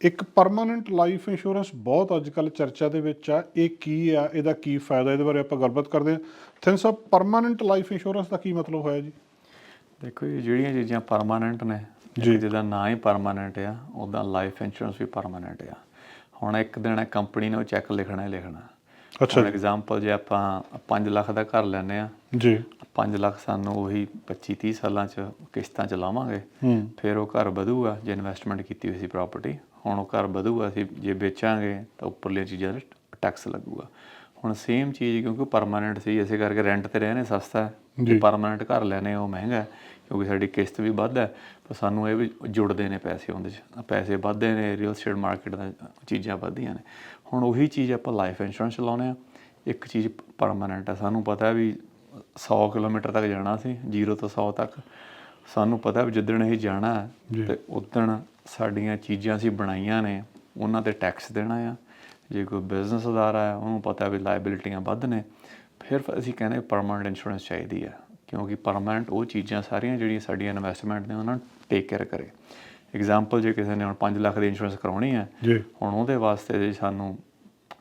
ਇੱਕ ਪਰਮਾਨੈਂਟ ਲਾਈਫ ਇੰਸ਼ੋਰੈਂਸ ਬਹੁਤ ਅੱਜ-ਕੱਲ ਚਰਚਾ ਦੇ ਵਿੱਚ ਆ। ਇਹ ਕੀ ਆ? ਇਹਦਾ ਕੀ ਫਾਇਦਾ? ਇਹਦੇ ਬਾਰੇ ਆਪਾਂ ਗੱਲਬਾਤ ਕਰਦੇ ਹਾਂ। Thind sahib permanent life insurance ਦਾ ਕੀ ਮਤਲਬ ਹੋਇਆ ਜੀ? ਦੇਖੋ ਜੀ ਜਿਹੜੀਆਂ ਚੀਜ਼ਾਂ ਪਰਮਾਨੈਂਟ ਨੇ ਜੀ। ਜਿਹਦਾ ਨਾਂ ਹੀ ਪਰਮਾਨੈਂਟ ਆ ਉਦਾਂ ਲਾਈਫ ਇੰਸ਼ੋਰੈਂਸ ਵੀ ਪਰਮਾਨੈਂਟ ਆ। ਹੁਣ ਇੱਕ ਦਿਨ ਕੰਪਨੀ ਨੇ ਉਹ ਚੈੱਕ ਲਿਖਣਾ ਹੀ ਲਿਖਣਾ। ਅੱਛਾ ਫੋਰ ਐਗਜ਼ਾਮਪਲ ਜੇ ਆਪਾਂ 5 ਲੱਖ ਦਾ ਘਰ ਲੈਨੇ ਆ ਜੀ। 5 ਲੱਖ ਸਾਨੂੰ ਉਹੀ 25 30 ਸਾਲਾਂ ਚ ਕਿਸ਼ਤਾਂ ਚ ਲਾਵਾਂਗੇ ਫਿਰ ਉਹ ਘਰ ਵਧੂਗਾ ਜੇ ਇਨਵੈਸਟਮੈਂਟ ਕੀਤੀ ਹੋਈ ਸੀ ਪ੍ਰਾਪਰਟੀ ਹੁਣ ਉਹ ਘਰ ਵਧੂਗਾ ਅਸੀਂ ਜੇ ਵੇਚਾਂਗੇ ਤਾਂ ਉੱਪਰਲੀਆਂ ਚੀਜ਼ਾਂ ਦਾ ਟੈਕਸ ਲੱਗੂਗਾ। ਹੁਣ ਸੇਮ ਚੀਜ਼ ਕਿਉਂਕਿ ਪਰਮਾਨੈਂਟ ਸੀ ਇਸੇ ਕਰਕੇ ਰੈਂਟ ਤੇ ਰਹਿਣੇ ਸਸਤਾ ਹੈ। ਜੀ। ਪਰਮਾਨੈਂਟ ਘਰ ਲੈਣੇ ਉਹ ਮਹਿੰਗਾ ਕਿਉਂਕਿ ਸਾਡੀ ਕਿਸ਼ਤ ਵੀ ਵੱਧ ਹੈ। ਪਰ ਸਾਨੂੰ ਇਹ ਵੀ ਜੁੜਦੇ ਨੇ ਪੈਸੇ ਉਹਦੇ ਚ। ਪੈਸੇ ਵੱਧਦੇ ਨੇ ਰੀਅਲ ਏਸਟੇਟ ਮਾਰਕੀਟ ਦਾ ਚੀਜ਼ਾਂ ਵੱਧਦੀਆਂ ਨੇ। ਹੁਣ ਉਹੀ ਚੀਜ਼ ਆਪਾਂ ਲਾਈਫ ਇੰਸ਼ੋਰੈਂਸ ਲਾਉਨੇ ਆ ਇੱਕ ਚੀਜ਼ ਪਰਮਾਨੈਂਟ ਹੈ ਸਾਨੂੰ ਪਤਾ ਵੀ 100 ਕਿਲੋਮੀਟਰ ਤੱਕ ਜਾਣਾ ਸੀ 0 ਤੋਂ 100 ਤੱਕ। ਸਾਨੂੰ ਪਤਾ ਵੀ ਜਿੱਦਣ ਇਹ ਜਾਣਾ। ਤੇ ਉਦਣ ਸਾਡੀਆਂ ਚੀਜ਼ਾਂ ਅਸੀਂ ਬਣਾਈਆਂ ਨੇ ਉਹਨਾਂ ਤੇ ਟੈਕਸ ਦੇਣਾ ਆ। ਜੇ ਕੋਈ ਬਿਜ਼ਨਸ ਅਦਾਰਾ ਹੈ ਉਹਨੂੰ ਪਤਾ ਵੀ ਲਾਇਬਿਲਿਟੀਆਂ ਵੱਧ ਨੇ ਫਿਰ ਅਸੀਂ ਕਹਿੰਦੇ ਪਰਮਾਨੈਂਟ ਇੰਸ਼ੋਰੈਂਸ ਚਾਹੀਦੀ ਆ। ਕਿਉਂਕਿ ਪਰਮਾਨੈਂਟ ਉਹ ਚੀਜ਼ਾਂ ਸਾਰੀਆਂ ਜਿਹੜੀਆਂ ਸਾਡੀਆਂ ਇਨਵੈਸਟਮੈਂਟ ਨੇ ਉਹਨਾਂ ਨੂੰ ਟੇਕ ਕੇਅਰ ਕਰੇ। ਐਗਜ਼ਾਮਪਲ ਜੇ ਕਿਸੇ ਨੇ ਹੁਣ 5 ਲੱਖ ਦੀ ਇੰਸ਼ੋਰੈਂਸ ਕਰਾਉਣੀ ਹੈ ਜੀ। ਹੁਣ ਉਹਦੇ ਵਾਸਤੇ ਜੇ ਸਾਨੂੰ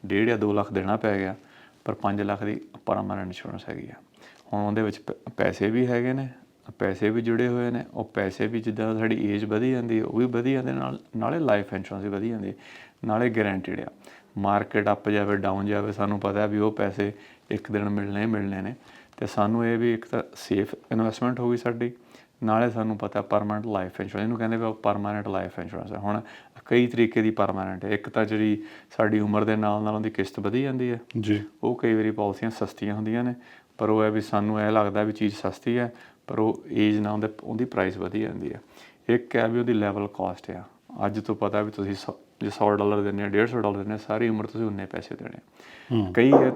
ਡੇਢ ਜਾਂ 2 ਲੱਖ ਦੇਣਾ ਪੈ ਗਿਆ ਪਰ 5 ਲੱਖ ਦੀ ਪਰਮਾਨੈਂਟ ਇੰਸ਼ੋਰੈਂਸ ਹੈਗੀ ਆ। ਹੁਣ ਉਹਦੇ ਵਿੱਚ ਪੈਸੇ ਵੀ ਹੈਗੇ ਨੇ ਪੈਸੇ ਵੀ ਜੁੜੇ ਹੋਏ ਨੇ ਉਹ ਪੈਸੇ ਵੀ ਜਿੱਦਾਂ ਸਾਡੀ ਏਜ ਵਧੀ ਜਾਂਦੀ ਹੈ ਉਹ ਵੀ ਵਧੀ ਜਾਂਦੇ ਨਾਲ ਨਾਲੇ ਲਾਈਫ ਇੰਸ਼ੋਰੈਂਸ ਵੀ ਵਧੀ ਜਾਂਦੀ ਹੈ ਨਾਲੇ ਗਾਰੰਟੀਡ ਆ। ਮਾਰਕੀਟ ਅਪ ਜਾਵੇ ਡਾਊਨ ਜਾਵੇ ਸਾਨੂੰ ਪਤਾ ਵੀ ਉਹ ਪੈਸੇ ਇੱਕ ਦਿਨ ਮਿਲਣੇ ਹੀ ਮਿਲਣੇ ਨੇ। ਤੇ ਸਾਨੂੰ ਇਹ ਵੀ ਇੱਕ ਤਾਂ ਸੇਫ ਇਨਵੈਸਟਮੈਂਟ ਹੋਗੀ ਸਾਡੀ। ਨਾਲੇ ਸਾਨੂੰ ਪਤਾ ਪਰਮਾਨੈਂਟ ਲਾਈਫ ਇੰਸ਼ੋਰੈਂਸ ਇਹਨੂੰ ਕਹਿੰਦੇ ਵੀ ਪਰਮਾਨੈਂਟ ਲਾਈਫ ਇੰਸ਼ੋਰੈਂਸ ਹੈ ਹੁਣ ਕਈ ਤਰੀਕੇ ਦੀ ਪਰਮਾਨੈਂਟ ਹੈ। ਇੱਕ ਤਾਂ ਜਿਹੜੀ ਸਾਡੀ ਉਮਰ ਦੇ ਨਾਲ ਨਾਲ ਉਹਦੀ ਕਿਸ਼ਤ ਵਧੀ ਜਾਂਦੀ ਹੈ। ਜੀ। ਉਹ ਕਈ ਵਾਰੀ ਪਾਲਿਸੀਆਂ ਸਸਤੀਆਂ ਹੁੰਦੀਆਂ ਨੇ ਪਰ ਉਹ ਹੈ ਵੀ ਸਾਨੂੰ ਇਹ ਲੱਗਦਾ ਵੀ ਚੀਜ਼ ਸਸਤੀ ਹੈ ਪਰ ਉਹ ਏਜ ਨਾਲ ਉਹਦੇ ਉਹਦੀ ਪ੍ਰਾਈਸ ਵਧੀ ਜਾਂਦੀ ਹੈ। ਇੱਕ ਹੈ ਵੀ ਉਹਦੀ ਲੈਵਲ ਕਾਸਟ ਆ। ਅੱਜ ਤੋਂ ਪਤਾ ਵੀ ਤੁਸੀਂ ਜੇ 100 ਡਾਲਰ ਦਿੰਦੇ ਆ 150 ਡਾਲਰ ਦਿੰਦੇ ਆ ਸਾਰੀ ਉਮਰ ਤੁਸੀਂ ਉਨੇ ਪੈਸੇ ਦੇਣੇ। ਕਈ ਹੈ,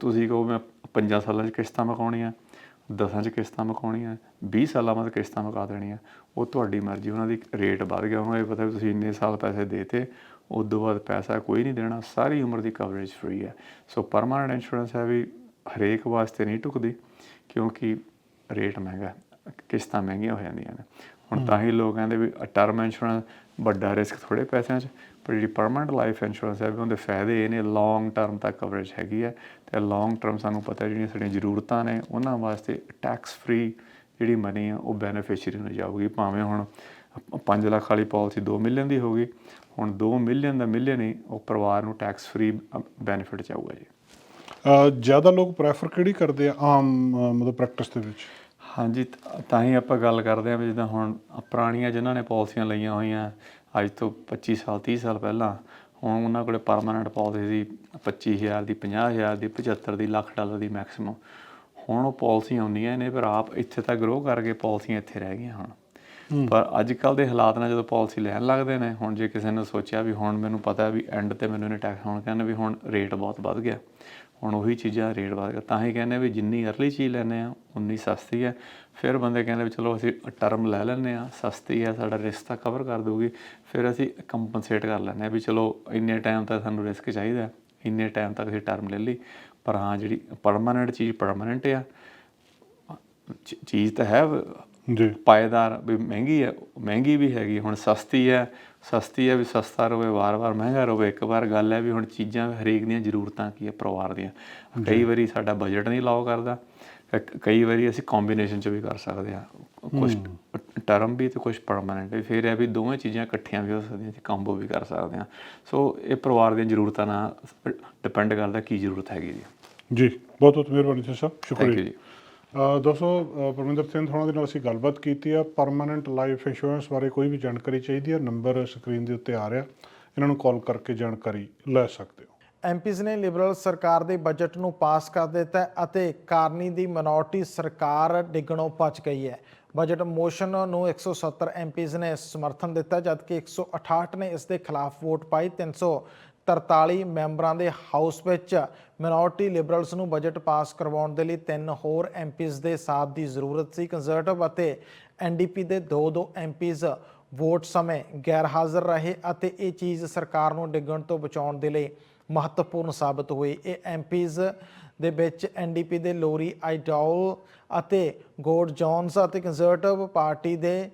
ਤੁਸੀਂ ਕਹੋ ਮੈਂ 5 ਸਾਲਾਂ 'ਚ ਕਿਸ਼ਤਾਂ ਮੁਕਾਉਣੀਆਂ 10 'ਚ ਕਿਸ਼ਤਾਂ ਮੁਕਾਉਣੀਆਂ 20 ਸਾਲਾਂ ਬਾਅਦ ਕਿਸ਼ਤਾਂ ਮੁਕਾ ਦੇਣੀਆਂ। ਉਹ ਤੁਹਾਡੀ ਮਰਜ਼ੀ ਉਹਨਾਂ ਦੀ ਰੇਟ ਵੱਧ ਗਿਆ ਉਹਨਾਂ ਨੂੰ ਇਹ ਪਤਾ ਵੀ ਤੁਸੀਂ ਇੰਨੇ ਸਾਲ ਪੈਸੇ ਦੇਤੇ ਉਸ ਤੋਂ ਬਾਅਦ ਪੈਸਾ ਕੋਈ ਨਹੀਂ ਦੇਣਾ ਸਾਰੀ ਉਮਰ ਦੀ ਕਵਰੇਜ ਫ੍ਰੀ ਹੈ। ਸੋ ਪਰਮਾਨੈਂਟ ਇੰਸ਼ੋਰੈਂਸ ਹੈ ਵੀ ਹਰੇਕ ਵਾਸਤੇ ਨਹੀਂ ਟੁਕਦੀ ਕਿਉਂਕਿ ਰੇਟ ਮਹਿੰਗਾ ਕਿਸ਼ਤਾਂ ਮਹਿੰਗੀਆਂ ਹੋ ਜਾਂਦੀਆਂ ਨੇ। ਹੁਣ ਤਾਂ ਹੀ ਲੋਕ ਕਹਿੰਦੇ ਵੀ ਟਰਮ ਇੰਸ਼ੋਰੈਂਸ ਵੱਡਾ ਰਿਸਕ ਥੋੜੇ ਪੈਸਿਆਂ 'ਚ ਪਰ ਜਿਹੜੀ ਪਰਮਨੈਂਟ ਲਾਈਫ ਇੰਸ਼ੋਰੈਂਸ ਹੈ ਵੀ ਉਹਦੇ ਫਾਇਦੇ ਇਹ ਨੇ ਲੌਂਗ ਟਰਮ ਤੱਕ ਕਵਰੇਜ ਹੈਗੀ ਹੈ ਤੇ ਲੌਂਗ ਟਰਮ ਸਾਨੂੰ ਪਤਾ ਜਿਹੜੀਆਂ ਸਾਡੀਆਂ ਜ਼ਰੂਰਤਾਂ ਨੇ ਉਹਨਾਂ ਵਾਸਤੇ ਟੈਕਸ ਫ੍ਰੀ ਜਿਹੜੀ ਮਨੀ ਆ ਉਹ ਬੈਨੀਫੀਸ਼ੀਅਰੀ ਨੂੰ ਜਾਊਗੀ। ਭਾਵੇਂ ਹੁਣ 5 ਲੱਖ ਵਾਲੀ ਪਾਲਿਸੀ 2 ਮਿਲੀਅਨ ਦੀ ਹੋਗੀ ਹੁਣ 2 ਮਿਲੀਅਨ ਦਾ ਮਿਲੀਅਨ ਹੀ ਉਹ ਪਰਿਵਾਰ ਨੂੰ ਟੈਕਸ ਫ੍ਰੀ ਬੈਨੀਫਿਟ ਜਾਊਗਾ ਜੀ। ਜ਼ਿਆਦਾ ਲੋਕ ਪ੍ਰੈਫਰ ਕਿਹੜੀ ਕਰਦੇ ਆ ਆਮ ਮਤਲਬ ਪ੍ਰੈਕਟਿਸ ਦੇ ਵਿੱਚ? ਹਾਂਜੀ ਤ- ਹੀ ਆਪਾਂ ਗੱਲ ਕਰਦੇ ਵੀ ਜਿੱਦਾਂ ਹੁਣ ਪੁਰਾਣੀਆਂ ਜਿਨ੍ਹਾਂ ਨੇ ਪਾਲਿਸੀਆਂ ਲਈਆਂ ਹੋਈਆਂ ਅੱਜ ਤੋਂ 25 ਸਾਲ 30 ਸਾਲ ਪਹਿਲਾਂ ਹੁਣ ਉਹਨਾਂ ਕੋਲੇ ਪਰਮਾਨੈਂਟ ਪਾਲਿਸੀ ਸੀ 25000 ਦੀ 50000 ਦੀ 75 ਦੀ, ਲੱਖ ਡਾਲਰ ਦੀ ਮੈਕਸਿਮਮ ਹੁਣ ਉਹ ਪਾਲਿਸੀਆਂ ਆਉਂਦੀਆਂ ਨੇ ਪਰ ਆਪ ਇੱਥੇ ਤਾਂ ਗਰੋ ਕਰਕੇ ਪਾਲਿਸੀਆਂ ਇੱਥੇ ਰਹਿ ਗਈਆਂ ਹੁਣ। ਪਰ ਅੱਜ ਕੱਲ ਦੇ ਹਾਲਾਤ ਨਾਲ ਜਦੋਂ ਪਾਲਿਸੀ ਲੈਣ ਲੱਗਦੇ ਨੇ, ਹੁਣ ਜੇ ਕਿਸੇ ਨੇ ਸੋਚਿਆ ਵੀ ਹੁਣ ਮੈਨੂੰ ਪਤਾ ਵੀ ਐਂਡ ਤੇ ਮੈਨੂੰ ਇਹਨੇ ਟੈਕਸ ਹੁਣ ਕਹਿੰਦੇ ਵੀ ਹੁਣ ਰੇਟ ਬਹੁਤ ਵੱਧ ਗਿਆ। ਹੁਣ ਉਹੀ ਚੀਜ਼ਾਂ ਰੇਟ ਵੱਧ ਗਿਆ। ਤਾਂ ਹੀ ਕਹਿੰਦੇ ਵੀ ਜਿੰਨੀ ਅਰਲੀ ਚੀਜ਼ ਲੈਂਦੇ ਆ, ਉਨੀ ਸਸਤੀ ਹੈ। ਫਿਰ ਬੰਦੇ ਕਹਿੰਦੇ ਵੀ ਚਲੋ ਅਸੀਂ ਟਰਮ ਲੈ ਲੈਂਦੇ ਆ ਸਸਤੀ ਹੈ, ਸਾਡਾ ਰਿਸਕ ਤਾਂ ਕਵਰ ਕਰ ਦੂਗੀ ਫਿਰ ਅਸੀਂ ਕੰਪਨਸੇਟ ਕਰ ਲੈਂਦੇ ਆ ਵੀ ਚਲੋ ਇੰਨੇ ਟਾਈਮ ਤੱਕ ਸਾਨੂੰ ਰਿਸਕ ਚਾਹੀਦਾ ਇੰਨੇ ਟਾਈਮ ਤੱਕ ਅਸੀਂ ਟਰਮ ਲੈ ਲਈ। ਪਰ ਹਾਂ ਜਿਹੜੀ ਪਰਮਾਨੈਂਟ ਚੀਜ਼ ਪਰਮਾਨੈਂਟ ਆ ਚੀਜ਼ ਤਾਂ ਹੈ ਜੀ। ਪਾਏਦਾਰ ਵੀ ਮਹਿੰਗੀ ਹੈ ਮਹਿੰਗੀ ਵੀ ਹੈਗੀ ਹੁਣ ਸਸਤੀ ਹੈ ਸਸਤੀ ਹੈ ਵੀ ਸਸਤਾ ਰਵੇ ਵਾਰ-ਵਾਰ ਮਹਿੰਗਾ ਰਵੇ। ਇੱਕ ਵਾਰ ਗੱਲ ਹੈ ਵੀ ਹੁਣ ਚੀਜ਼ਾਂ ਹਰੇਕ ਦੀਆਂ ਜ਼ਰੂਰਤਾਂ ਕੀ ਹੈ ਪਰਿਵਾਰ ਦੀਆਂ। ਕਈ ਵਾਰੀ ਸਾਡਾ ਬਜਟ ਨਹੀਂ ਲਾਓ ਕਰਦਾ। ਕਈ ਵਾਰੀ ਅਸੀਂ ਕੰਬੀਨੇਸ਼ਨ ਚ ਵੀ ਕਰ ਸਕਦੇ ਹਾਂ। ਕੁਝ ਟਰਮ ਵੀ ਤੇ ਕੁਝ ਪਰਮਾਨੈਂਟ ਵੀ। ਫਿਰ ਇਹ ਵੀ ਦੋਵੇਂ ਚੀਜ਼ਾਂ ਇਕੱਠੀਆਂ ਵੀ ਹੋ ਸਕਦੀਆਂ ਅਸੀਂ ਕੰਬੋ ਵੀ ਕਰ ਸਕਦੇ ਹਾਂ। ਸੋ ਇਹ ਪਰਿਵਾਰ ਦੀਆਂ ਜ਼ਰੂਰਤਾਂ ਨਾਲ ਡਿਪੈਂਡ ਕਰਦਾ ਕੀ ਜ਼ਰੂਰਤ ਹੈਗੀ ਜੀ। ਜੀ। ਬਹੁਤ ਬਹੁਤ ਮਿਹਰਬਾਨੀ ਸਰ। ਸਾਹਿਬ ਥੈਂਕ ਸ਼ੁਕਰੀਆ। ਯੂ ਜੀ। ਦੋਸਤੋ ਪਰਮਿੰਦਰ ਸਿੰਘ ਥੋੜਾ ਦੇ ਨਾਲ ਅਸੀਂ ਗੱਲਬਾਤ ਕੀਤੀ ਆ। ਪਰਮਾਨੈਂਟ ਲਾਈਫ ਇੰਸ਼ੋਰੈਂਸ ਬਾਰੇ ਕੋਈ ਵੀ ਜਾਣਕਾਰੀ ਚਾਹੀਦੀ ਹੈ ਨੰਬਰ ਸਕਰੀਨ ਦੇ ਉੱਤੇ ਆ ਰਿਹਾ। ਇਹਨਾਂ ਨੂੰ ਕਾਲ ਕਰਕੇ ਜਾਣਕਾਰੀ ਲੈ ਸਕਦੇ ਹੋ। ਐਮਪੀਜ਼ ਨੇ ਲਿਬਰਲ ਸਰਕਾਰ ਦੇ ਬਜਟ ਨੂੰ ਪਾਸ ਕਰ ਦਿੱਤਾ ਅਤੇ ਕਾਰਨੀ ਦੀ ਮਿਨੋਰਟੀ ਸਰਕਾਰ ਡਿੱਗਣੋਂ ਬਚ ਗਈ ਹੈ। ਬਜਟ ਮੋਸ਼ਨ ਨੂੰ 170 ਐਮਪੀਜ਼ ਨੇ ਸਮਰਥਨ ਦਿੱਤਾ, ਜਦਕਿ 168 ਨੇ ਇਸ ਦੇ ਖਿਲਾਫ ਵੋਟ ਪਾਈ। 343 ਮੈਂਬਰਾਂ ਦੇ ਹਾਊਸ ਵਿੱਚ ਮਿਨੋਰਟੀ ਲਿਬਰਲਸ ਨੂੰ ਬਜਟ ਪਾਸ ਕਰਵਾਉਣ ਦੇ ਲਈ ਤਿੰਨ ਹੋਰ ਐਮਪੀਜ਼ ਦੇ ਸਾਥ ਦੀ ਜ਼ਰੂਰਤ ਸੀ ਕੰਜ਼ਰਵੇਟਿਵ ਅਤੇ ਐਨਡੀਪੀ ਦੇ ਦੋ ਦੋ ਐਮਪੀਜ਼ ਵੋਟ ਸਮੇਂ ਗੈਰ ਹਾਜ਼ਰ ਰਹੇ ਅਤੇ ਇਹ ਚੀਜ਼ ਸਰਕਾਰ ਨੂੰ ਡਿੱਗਣ ਤੋਂ ਬਚਾਉਣ ਦੇ ਲਈ ਮਹੱਤਵਪੂਰਨ ਸਾਬਤ ਹੋਈ। ਇਹ ਐਮਪੀਜ਼ ਦੇ ਵਿੱਚ ਐਨਡੀਪੀ ਦੇ ਲੋਰੀ ਆਈਡੌਲ ਅਤੇ ਗੋਡ ਜੌਨਸ ਅਤੇ ਕੰਜ਼ਰਵੇਟਿਵ ਪਾਰਟੀ ਦੇ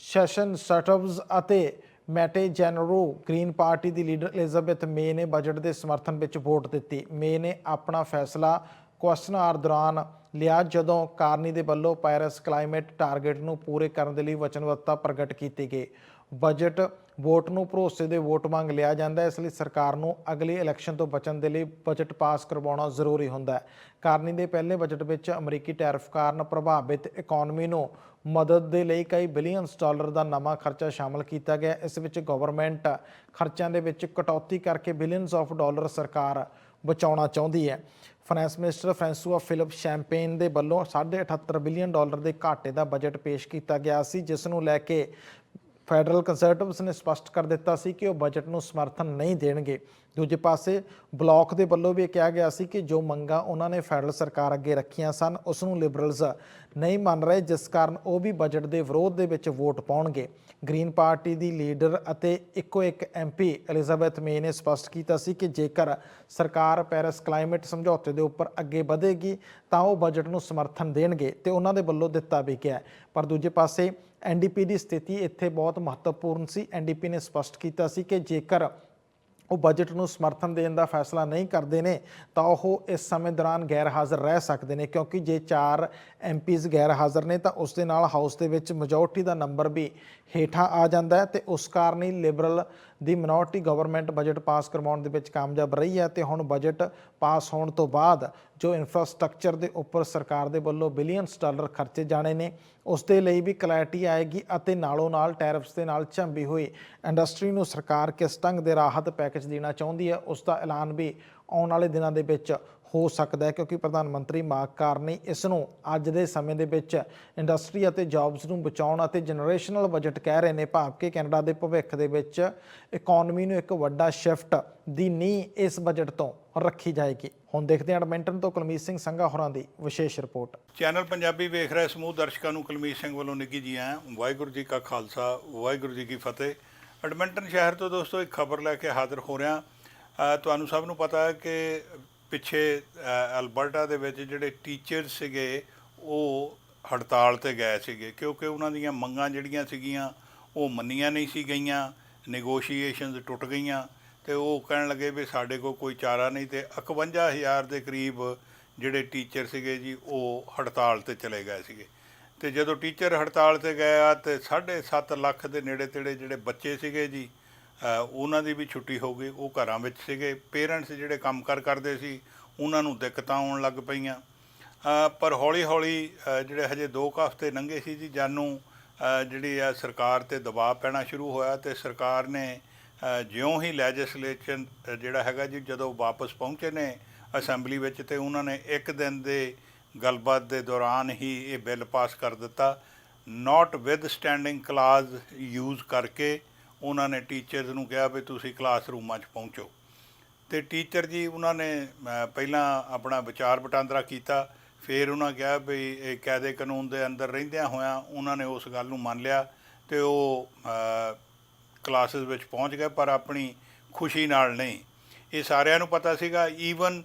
ਸੈਸ਼ਨ ਸਟਬਸ ਅਤੇ ਮੈਟੇ ਜੈਨਰੋ ਗ੍ਰੀਨ ਪਾਰਟੀ ਦੀ ਲੀਡਰ ਐਲਿਜ਼ਾਬੈਥ ਮੇ ਨੇ ਬਜਟ ਦੇ ਸਮਰਥਨ ਵਿੱਚ ਵੋਟ ਦਿੱਤੀ। ਮੇ ਨੇ ਆਪਣਾ ਫੈਸਲਾ ਕੁਐਸਚਨ ਆਰ ਦੌਰਾਨ ਲਿਆ, ਜਦੋਂ ਕਾਰਨੀ ਦੇ ਵੱਲੋਂ ਪੈਰਿਸ ਕਲਾਈਮੇਟ ਟਾਰਗੇਟ ਨੂੰ ਪੂਰੇ ਕਰਨ ਦੇ ਲਈ ਵਚਨਬੱਧਤਾ ਪ੍ਰਗਟ ਕੀਤੀ ਗਈ। ਬਜਟ ਵੋਟ ਨੂੰ ਭਰੋਸੇ ਦੇ ਵੋਟ ਮੰਗ ਲਿਆ ਜਾਂਦਾ ਹੈ। ਇਸ ਲਈ ਸਰਕਾਰ ਨੂੰ ਅਗਲੀ ਇਲੈਕਸ਼ਨ ਤੋਂ ਬਚਣ ਦੇ ਲਈ ਬਜਟ ਪਾਸ ਕਰਵਾਉਣਾ ਜ਼ਰੂਰੀ ਹੁੰਦਾ ਹੈ। ਕਾਰਨੀ ਦੇ ਪਹਿਲੇ ਬਜਟ ਵਿੱਚ ਅਮਰੀਕੀ ਟੈਰਿਫ ਕਾਰਨ ਪ੍ਰਭਾਵਿਤ ਇਕਨੋਮੀ ਨੂੰ ਮਦਦ ਦੇ ਲਈ ਕਈ ਬਿਲੀਅਨਸ ਡਾਲਰ ਦਾ ਨਵਾਂ ਖਰਚਾ ਸ਼ਾਮਲ ਕੀਤਾ ਗਿਆ। ਇਸ ਵਿੱਚ ਗਵਰਨਮੈਂਟ ਖਰਚਿਆਂ ਦੇ ਵਿੱਚ ਕਟੌਤੀ ਕਰਕੇ ਬਿਲੀਅਨਸ ਆਫ ਡਾਲਰ ਸਰਕਾਰ ਬਚਾਉਣਾ ਚਾਹੁੰਦੀ ਹੈ। Finance minister François Philippe Champagne ਦੇ ਵੱਲੋਂ 78 ਬਿਲੀਅਨ ਡਾਲਰ ਦੇ ਘਾਟੇ ਦਾ ਬਜਟ ਪੇਸ਼ ਕੀਤਾ ਗਿਆ ਸੀ, ਜਿਸ ਨੂੰ ਲੈ ਕੇ ਫੈਡਰਲ ਕੰਜ਼ਰਵੇਟਿਵਸ ਨੇ ਸਪਸ਼ਟ ਕਰ ਦਿੱਤਾ ਸੀ ਕਿ ਉਹ ਬਜਟ ਨੂੰ ਸਮਰਥਨ ਨਹੀਂ ਦੇਣਗੇ। ਦੂਜੇ ਪਾਸੇ, ਬਲਾਕ ਦੇ ਵੱਲੋਂ ਵੀ ਇਹ ਕਿਹਾ ਗਿਆ ਸੀ ਕਿ ਜੋ ਮੰਗਾਂ ਉਹਨਾਂ ਨੇ ਫੈਡਰਲ ਸਰਕਾਰ ਅੱਗੇ ਰੱਖੀਆਂ ਸਨ, ਉਸ ਨੂੰ ਲਿਬਰਲਸ ਨਹੀਂ ਮੰਨ ਰਹੇ, ਜਿਸ ਕਾਰਨ ਉਹ ਵੀ ਬਜਟ ਦੇ ਵਿਰੋਧ ਦੇ ਵਿੱਚ ਵੋਟ ਪਾਉਣਗੇ। ਗ੍ਰੀਨ ਪਾਰਟੀ ਦੀ ਲੀਡਰ ਅਤੇ ਇੱਕੋ ਇੱਕ ਐਮਪੀ ਐਲਿਜ਼ਾਬੈਥ ਮੇ ਨੇ ਸਪਸ਼ਟ ਕੀਤਾ ਸੀ ਕਿ ਜੇਕਰ ਸਰਕਾਰ ਪੈਰਿਸ ਕਲਾਈਮੇਟ ਸਮਝੌਤੇ ਦੇ ਉੱਪਰ ਅੱਗੇ ਵਧੇਗੀ, ਤਾਂ ਉਹ ਬਜਟ ਨੂੰ ਸਮਰਥਨ ਦੇਣਗੇ, ਤੇ ਉਹਨਾਂ ਦੇ ਵੱਲੋਂ ਦਿੱਤਾ ਵੀ ਗਿਆ ਪਰ ਦੂਜੇ ਪਾਸੇ ਐਨਡੀਪੀ ਦੀ ਸਥਿਤੀ ਇੱਥੇ ਬਹੁਤ ਮਹੱਤਵਪੂਰਨ ਸੀ। ਐਨਡੀਪੀ ਨੇ ਸਪਸ਼ਟ ਕੀਤਾ ਸੀ ਕਿ ਜੇਕਰ ਉਹ ਬਜਟ ਨੂੰ ਸਮਰਥਨ ਦੇਣ ਦਾ ਫੈਸਲਾ ਨਹੀਂ ਕਰਦੇ ਨੇ, ਤਾਂ ਉਹ ਇਸ ਸਮੇਂ ਦੌਰਾਨ ਗੈਰ ਹਾਜ਼ਰ ਰਹਿ ਸਕਦੇ ਨੇ, ਕਿਉਂਕਿ ਜੇ ਚਾਰ ਐਮਪੀਜ਼ ਗੈਰ ਹਾਜ਼ਰ ਨੇ, ਤਾਂ ਉਸ ਦੇ ਨਾਲ ਹਾਊਸ ਦੇ ਵਿੱਚ ਮੈਜੋਰਟੀ ਦਾ ਨੰਬਰ ਵੀ ਹੇਠਾਂ ਆ ਜਾਂਦਾ ਹੈ ਤੇ ਉਸ ਕਾਰਨ ਹੀ ਲਿਬਰਲ ਦੀ ਮਿਨੋਰਟੀ ਗਵਰਨਮੈਂਟ ਬਜਟ ਪਾਸ ਕਰਵਾਉਣ ਦੇ ਵਿੱਚ ਕਾਮਯਾਬ ਰਹੀ ਹੈ ਤੇ ਹੁਣ ਬਜਟ ਪਾਸ ਹੋਣ ਤੋਂ ਬਾਅਦ ਜੋ ਇਨਫਰਾਸਟ੍ਰਕਚਰ ਦੇ ਉੱਪਰ ਸਰਕਾਰ ਦੇ ਵੱਲੋਂ ਬਿਲੀਅਨਸ ਡਾਲਰ ਖਰਚੇ ਜਾਣੇ ਨੇ, ਉਸ ਦੇ ਲਈ ਵੀ ਕਲੈਰਿਟੀ ਆਏਗੀ ਅਤੇ ਨਾਲੋਂ ਨਾਲ ਟੈਰਿਫਸ ਦੇ ਨਾਲ ਝੰਬੀ ਹੋਈ ਇੰਡਸਟਰੀ ਨੂੰ ਸਰਕਾਰ ਕਿਸ ਢੰਗ ਦੇ ਰਾਹਤ ਪੈਕੇਜ ਦੇਣਾ ਚਾਹੁੰਦੀ ਹੈ, ਉਸ ਦਾ ਐਲਾਨ ਵੀ ਆਉਣ ਵਾਲੇ ਦਿਨਾਂ ਦੇ ਵਿੱਚ ਹੋ ਸਕਦਾ ਹੈ ਕਿਉਂਕਿ ਪ੍ਰਧਾਨ ਮੰਤਰੀ ਮਾਰਕ ਕਾਰਨੀ ਇਸ ਨੂੰ ਅੱਜ ਦੇ ਸਮੇਂ ਦੇ ਵਿੱਚ ਇੰਡਸਟਰੀ ਅਤੇ ਜੌਬਸ ਨੂੰ ਬਚਾਉਣ ਅਤੇ ਜਨਰੇਸ਼ਨਲ ਬਜਟ ਕਹਿ ਰਹੇ ਨੇ। ਭਾਵ ਕਿ ਕੈਨੇਡਾ ਦੇ ਭਵਿੱਖ ਦੇ ਵਿੱਚ ਇਕਨੋਮੀ ਨੂੰ ਇੱਕ ਵੱਡਾ ਸ਼ਿਫਟ ਦੀ ਨੀਂਹ ਇਸ ਬਜਟ ਤੋਂ ਰੱਖੀ ਜਾਏਗੀ। ਹੁਣ ਦੇਖਦੇ ਹਾਂ ਐਡਮਿੰਟਨ ਤੋਂ ਕੁਲਮੀਤ ਸਿੰਘ ਸੰਘਾ ਹੋਰਾਂ ਦੀ ਵਿਸ਼ੇਸ਼ ਰਿਪੋਰਟ। ਚੈਨਲ ਪੰਜਾਬੀ ਵੇਖ ਰਹੇ ਸਮੂਹ ਦਰਸ਼ਕਾਂ ਨੂੰ ਕੁਲਮੀਤ ਸਿੰਘ ਵੱਲੋਂ ਨਿੱਘੀ ਜੀ ਆਇਆਂ। ਵਾਹਿਗੁਰੂ ਜੀ ਕਾ ਖਾਲਸਾ, ਵਾਹਿਗੁਰੂ ਜੀ ਕੀ ਫਤਿਹ। ਐਡਮਿੰਟਨ ਸ਼ਹਿਰ ਤੋਂ ਦੋਸਤੋ, ਇੱਕ ਖਬਰ ਲੈ ਕੇ ਹਾਜ਼ਰ ਹੋ ਰਿਹਾ। ਤੁਹਾਨੂੰ ਸਭ ਨੂੰ ਪਤਾ ਹੈ ਕਿ ਪਿੱਛੇ ਅ, ਅਲਬਰਟਾ ਦੇ ਵਿੱਚ ਜਿਹੜੇ ਟੀਚਰ ਸੀਗੇ ਉਹ ਹੜਤਾਲ ਤੇ ਗਏ ਸੀਗੇ ਕਿਉਂਕਿ ਉਹਨਾਂ ਦੀਆਂ ਮੰਗਾਂ ਜਿਹੜੀਆਂ ਸੀਗੀਆਂ ਉਹ ਮੰਨੀਆਂ ਨਹੀਂ ਸੀ ਗਈਆਂ ਨੈਗੋਸ਼ੀਏਸ਼ਨਸ ਟੁੱਟ ਗਈਆਂ ਤੇ ਉਹ ਕਹਿਣ ਲੱਗੇ ਵੀ ਸਾਡੇ ਕੋਲ ਕੋਈ ਚਾਰਾ ਨਹੀਂ ਤੇ 51000 ਦੇ ਕਰੀਬ ਜਿਹੜੇ ਟੀਚਰ ਸੀਗੇ ਜੀ ਉਹ ਹੜਤਾਲ ਤੇ ਚਲੇ ਗਏ ਸੀਗੇ। ਤੇ ਜਦੋਂ ਟੀਚਰ ਹੜਤਾਲ ਤੇ ਗਏ ਆ ਤੇ 7.5 ਲੱਖ ਦੇ ਨੇੜੇ ਤੇੜੇ ਜਿਹੜੇ ਬੱਚੇ ਸੀਗੇ ਜੀ ਉਹਨਾਂ ਦੀ ਵੀ ਛੁੱਟੀ ਹੋ ਗਈ, ਉਹ ਘਰਾਂ ਵਿੱਚ ਸੀਗੇ। ਪੇਰੈਂਟਸ ਜਿਹੜੇ ਕੰਮਕਾਰ ਕਰਦੇ ਸੀ, ਉਹਨਾਂ ਨੂੰ ਦਿੱਕਤਾਂ ਆਉਣ ਲੱਗ ਪਈਆਂ। ਪਰ ਹੌਲੀ ਹੌਲੀ ਜਿਹੜੇ ਹਜੇ 2 ਹਫ਼ਤੇ ਲੰਘੇ ਸੀ ਜੀ, ਜਾਨੂੰ ਜਿਹੜੀ ਆ ਸਰਕਾਰ ਤੇ ਦਬਾਅ ਪੈਣਾ ਸ਼ੁਰੂ ਹੋਇਆ ਤੇ ਸਰਕਾਰ ਨੇ ਜਿਉਂ ਹੀ ਲੈਜਿਸਲੇਸ਼ਨ ਜਿਹੜਾ ਹੈਗਾ ਜੀ, ਜਦੋਂ ਵਾਪਸ ਪਹੁੰਚੇ ਨੇ ਅਸੈਂਬਲੀ ਵਿੱਚ ਤੇ ਉਹਨਾਂ ਨੇ ਇੱਕ ਦਿਨ ਦੇ ਗੱਲਬਾਤ ਦੇ ਦੌਰਾਨ ਹੀ ਇਹ ਬਿੱਲ ਪਾਸ ਕਰ ਦਿੱਤਾ। Notwithstanding clause use ਕਰਕੇ ਉਹਨਾਂ ਨੇ ਟੀਚਰਸ ਨੂੰ ਕਿਹਾ ਵੀ ਤੁਸੀਂ ਕਲਾਸਰੂਮਾਂ 'ਚ ਪਹੁੰਚੋ। ਤੇ ਟੀਚਰ ਜੀ ਉਹਨਾਂ ਨੇ ਪਹਿਲਾਂ ਆਪਣਾ ਵਿਚਾਰ ਵਟਾਂਦਰਾ ਕੀਤਾ, ਫਿਰ ਉਹਨਾਂ ਕਿਹਾ ਵੀ ਇਹ ਕਾਇਦੇ ਕਾਨੂੰਨ ਦੇ ਅੰਦਰ ਰਹਿੰਦਿਆਂ ਹੋਇਆਂ ਉਹਨਾਂ ਨੇ ਉਸ ਗੱਲ ਨੂੰ ਮੰਨ ਲਿਆ ਤੇ ਉਹ ਕਲਾਸਿਸ ਵਿੱਚ ਪਹੁੰਚ ਗਏ, ਪਰ ਆਪਣੀ ਖੁਸ਼ੀ ਨਾਲ ਨਹੀਂ। ਇਹ ਸਾਰਿਆਂ ਨੂੰ ਪਤਾ ਸੀਗਾ ਈਵਨ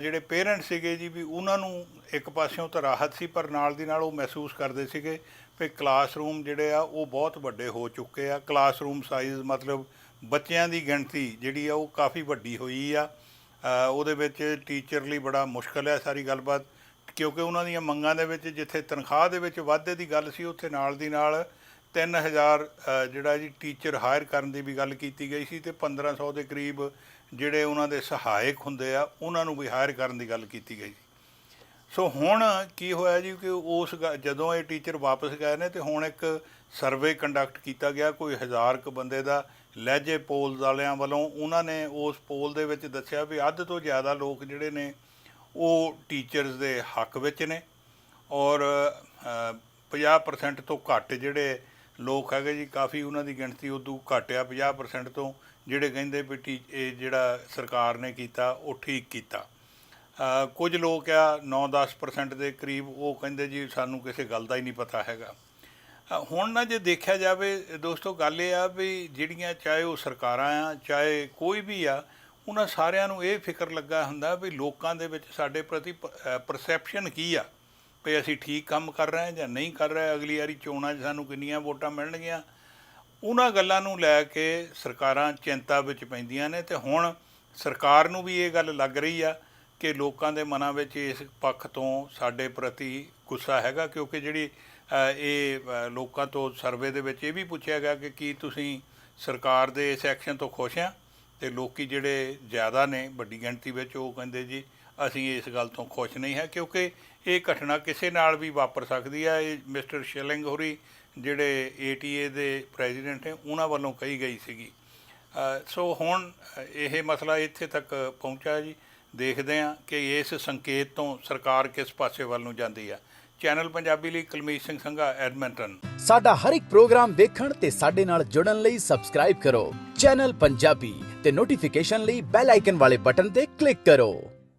ਜਿਹੜੇ ਪੇਰੈਂਟਸ ਸੀਗੇ ਜੀ ਵੀ ਉਹਨਾਂ ਨੂੰ ਇੱਕ ਪਾਸਿਓਂ ਤਾਂ ਰਾਹਤ ਸੀ, ਪਰ ਨਾਲ ਦੀ ਨਾਲ ਉਹ ਮਹਿਸੂਸ ਕਰਦੇ ਸੀਗੇ ਵੀ ਕਲਾਸਰੂਮ ਜਿਹੜੇ ਆ ਉਹ ਬਹੁਤ ਵੱਡੇ ਹੋ ਚੁੱਕੇ ਆ। ਕਲਾਸਰੂਮ ਸਾਈਜ਼ ਮਤਲਬ ਬੱਚਿਆਂ ਦੀ ਗਿਣਤੀ ਜਿਹੜੀ ਆ ਉਹ ਕਾਫੀ ਵੱਡੀ ਹੋਈ ਆ। ਉਹਦੇ ਵਿੱਚ ਟੀਚਰ ਲਈ ਬੜਾ ਮੁਸ਼ਕਲ ਹੈ ਸਾਰੀ ਗੱਲਬਾਤ ਕਿਉਂਕਿ ਉਹਨਾਂ ਦੀਆਂ ਮੰਗਾਂ ਦੇ ਵਿੱਚ ਜਿੱਥੇ ਤਨਖਾਹ ਦੇ ਵਿੱਚ ਵਾਧੇ ਦੀ ਗੱਲ ਸੀ ਉੱਥੇ ਨਾਲ ਦੀ ਨਾਲ 3000 ਅ, ਜਿਹੜਾ ਜੀ ਟੀਚਰ ਹਾਇਰ ਕਰਨ ਦੀ ਵੀ ਗੱਲ ਕੀਤੀ ਗਈ ਸੀ ਤੇ 1500 ਦੇ ਕਰੀਬ ਜਿਹੜੇ ਉਹਨਾਂ ਦੇ ਸਹਾਇਕ ਹੁੰਦੇ ਆ ਉਹਨਾਂ ਨੂੰ ਵੀ ਹਾਇਰ ਕਰਨ ਦੀ ਗੱਲ ਕੀਤੀ ਗਈ ਸੀ। ਸੋ ਹੁਣ ਕੀ ਹੋਇਆ ਜੀ ਕਿ ਉਸ ਗ- ਜਦੋਂ ਇਹ ਟੀਚਰ ਵਾਪਸ ਗਏ ਨੇ ਤੇ ਹੁਣ ਇੱਕ ਸਰਵੇ ਕੰਡਕਟ ਕੀਤਾ ਗਿਆ ਕੋਈ ਹਜ਼ਾਰ ਕੁ ਬੰਦੇ ਦਾ ਲਹਿਜੇ ਪੋਲ ਵਾਲਿਆਂ ਵੱਲੋਂ ਉਹਨਾਂ ਨੇ ਉਸ ਪੋਲ ਦੇ ਵਿੱਚ ਦੱਸਿਆ ਵੀ ਅੱਧ ਤੋਂ ਜ਼ਿਆਦਾ ਲੋਕ ਜਿਹੜੇ ਨੇ ਉਹ ਟੀਚਰਸ ਦੇ ਹੱਕ ਵਿੱਚ ਨੇ ਔਰ ਅ, 50% ਤੋਂ ਘੱਟ ਜਿਹੜੇ ਲੋਕ ਹੈਗੇ ਜੀ ਕਾਫੀ ਉਹਨਾਂ ਦੀ ਗਿਣਤੀ ਉਦੋਂ ਘੱਟ ਆ 50% ਤੋਂ ਜਿਹੜੇ ਕਹਿੰਦੇ ਵੀ ਟੀ- ਇਹ ਜਿਹੜਾ ਸਰਕਾਰ ਨੇ ਕੀਤਾ ਉਹ ਠੀਕ ਕੀਤਾ। ਕੁਝ ਲੋਕ ਆ 9-10% ਦੇ ਕਰੀਬ, ਉਹ ਕਹਿੰਦੇ ਜੀ ਸਾਨੂੰ ਕਿਸੇ ਗੱਲ ਦਾ ਹੀ ਨਹੀਂ ਪਤਾ ਹੈਗਾ। ਹੁਣ ਨਾ ਜੇ ਦੇਖਿਆ ਜਾਵੇ, ਦੋਸਤੋ ਗੱਲ ਇਹ ਆ ਵੀ ਜਿਹੜੀਆਂ ਚਾਹੇ ਉਹ ਸਰਕਾਰਾਂ ਆ, ਚਾਹੇ ਕੋਈ ਵੀ ਆ, ਉਹਨਾਂ ਸਾਰਿਆਂ ਨੂੰ ਇਹ ਫਿਕਰ ਲੱਗਾ ਹੁੰਦਾ ਵੀ ਲੋਕਾਂ ਦੇ ਵਿੱਚ ਸਾਡੇ ਪ੍ਰਤੀ ਪਰਸੈਪਸ਼ਨ ਕੀ ਆ? ਵੀ ਅਸੀਂ ਠੀਕ ਕੰਮ ਕਰ ਰਹੇ ਹਾਂ ਜਾਂ ਨਹੀਂ ਕਰ ਰਹੇ, ਅਗਲੀ ਵਾਰੀ ਚੋਣਾਂ 'ਚ ਸਾਨੂੰ ਕਿੰਨੀਆਂ ਵੋਟਾਂ ਮਿਲਣਗੀਆਂ। ਉਹਨਾਂ ਗੱਲਾਂ ਨੂੰ ਲੈ ਕੇ ਸਰਕਾਰਾਂ ਚਿੰਤਾ ਵਿੱਚ ਪੈਂਦੀਆਂ ਨੇ ਤੇ ਹੁਣ ਸਰਕਾਰ ਨੂੰ ਵੀ ਇਹ ਗੱਲ ਲੱਗ ਰਹੀ ਆ ਕਿ ਲੋਕਾਂ ਦੇ ਮਨਾਂ ਵਿੱਚ ਇਸ ਪੱਖ ਤੋਂ ਸਾਡੇ ਪ੍ਰਤੀ ਗੁੱਸਾ ਹੈਗਾ? ਕਿਉਂਕਿ ਜਿਹੜੀ ਇਹ ਲੋਕਾਂ ਤੋਂ ਸਰਵੇ ਦੇ ਵਿੱਚ ਇਹ ਵੀ ਪੁੱਛਿਆ ਗਿਆ ਕਿ ਕੀ ਤੁਸੀਂ ਸਰਕਾਰ ਦੇ ਇਸ ਐਕਸ਼ਨ ਤੋਂ ਖੁਸ਼ ਆ? ਤੇ ਲੋਕੀ ਜਿਹੜੇ ਜ਼ਿਆਦਾ ਨੇ ਵੱਡੀ ਗਿਣਤੀ ਵਿੱਚ, ਉਹ ਕਹਿੰਦੇ ਜੀ, ਅਸੀਂ ਇਸ ਗੱਲ ਤੋਂ ਖੁਸ਼ ਨਹੀਂ ਹੈ, ਕਿਉਂਕਿ ਇਹ ਘਟਨਾ ਕਿਸੇ ਨਾਲ ਵੀ ਵਾਪਰ ਸਕਦੀ ਹੈ ਇਹ ਮਿਸਟਰ ਸ਼ਿਲਿੰਗ ਹੋਰੀ ਜਿਹੜੇ ਏਟੀਏ ਦੇ ਪ੍ਰੈਜ਼ੀਡੈਂਟ ਨੇ, ਉਹਨਾਂ ਵੱਲੋਂ ਕਹੀ ਗਈ ਸੀਗੀ। ਸੋ ਹੁਣ ਇਹ ਮਸਲਾ ਇੱਥੇ ਤੱਕ ਪਹੁੰਚਾ ਜੀ। ਦੇਖਦੇ ਹਾਂ ਕਿ ਇਸ ਸੰਕੇਤ ਤੋਂ ਸਰਕਾਰ ਕਿਸ ਪਾਸੇ ਵੱਲ ਨੂੰ ਜਾਂਦੀ ਹੈ। ਚੈਨਲ ਪੰਜਾਬੀ ਲਈ ਕੁਲਮੀਤ ਸਿੰਘ ਸੰਘਾ, ਐਡਮਿੰਟਨ। ਸਾਡਾ ਹਰ ਇੱਕ ਪ੍ਰੋਗਰਾਮ ਦੇਖਣ ਤੇ ਸਾਡੇ ਨਾਲ ਜੁੜਨ ਲਈ ਸਬਸਕ੍ਰਾਈਬ ਕਰੋ। ਚੈਨਲ ਪੰਜਾਬੀ ਤੇ ਨੋਟੀਫਿਕੇਸ਼ਨ ਲਈ ਬੈਲ ਆਈਕਨ ਵਾਲੇ ਬਟਨ ਤੇ ਕਲਿੱਕ ਕਰੋ।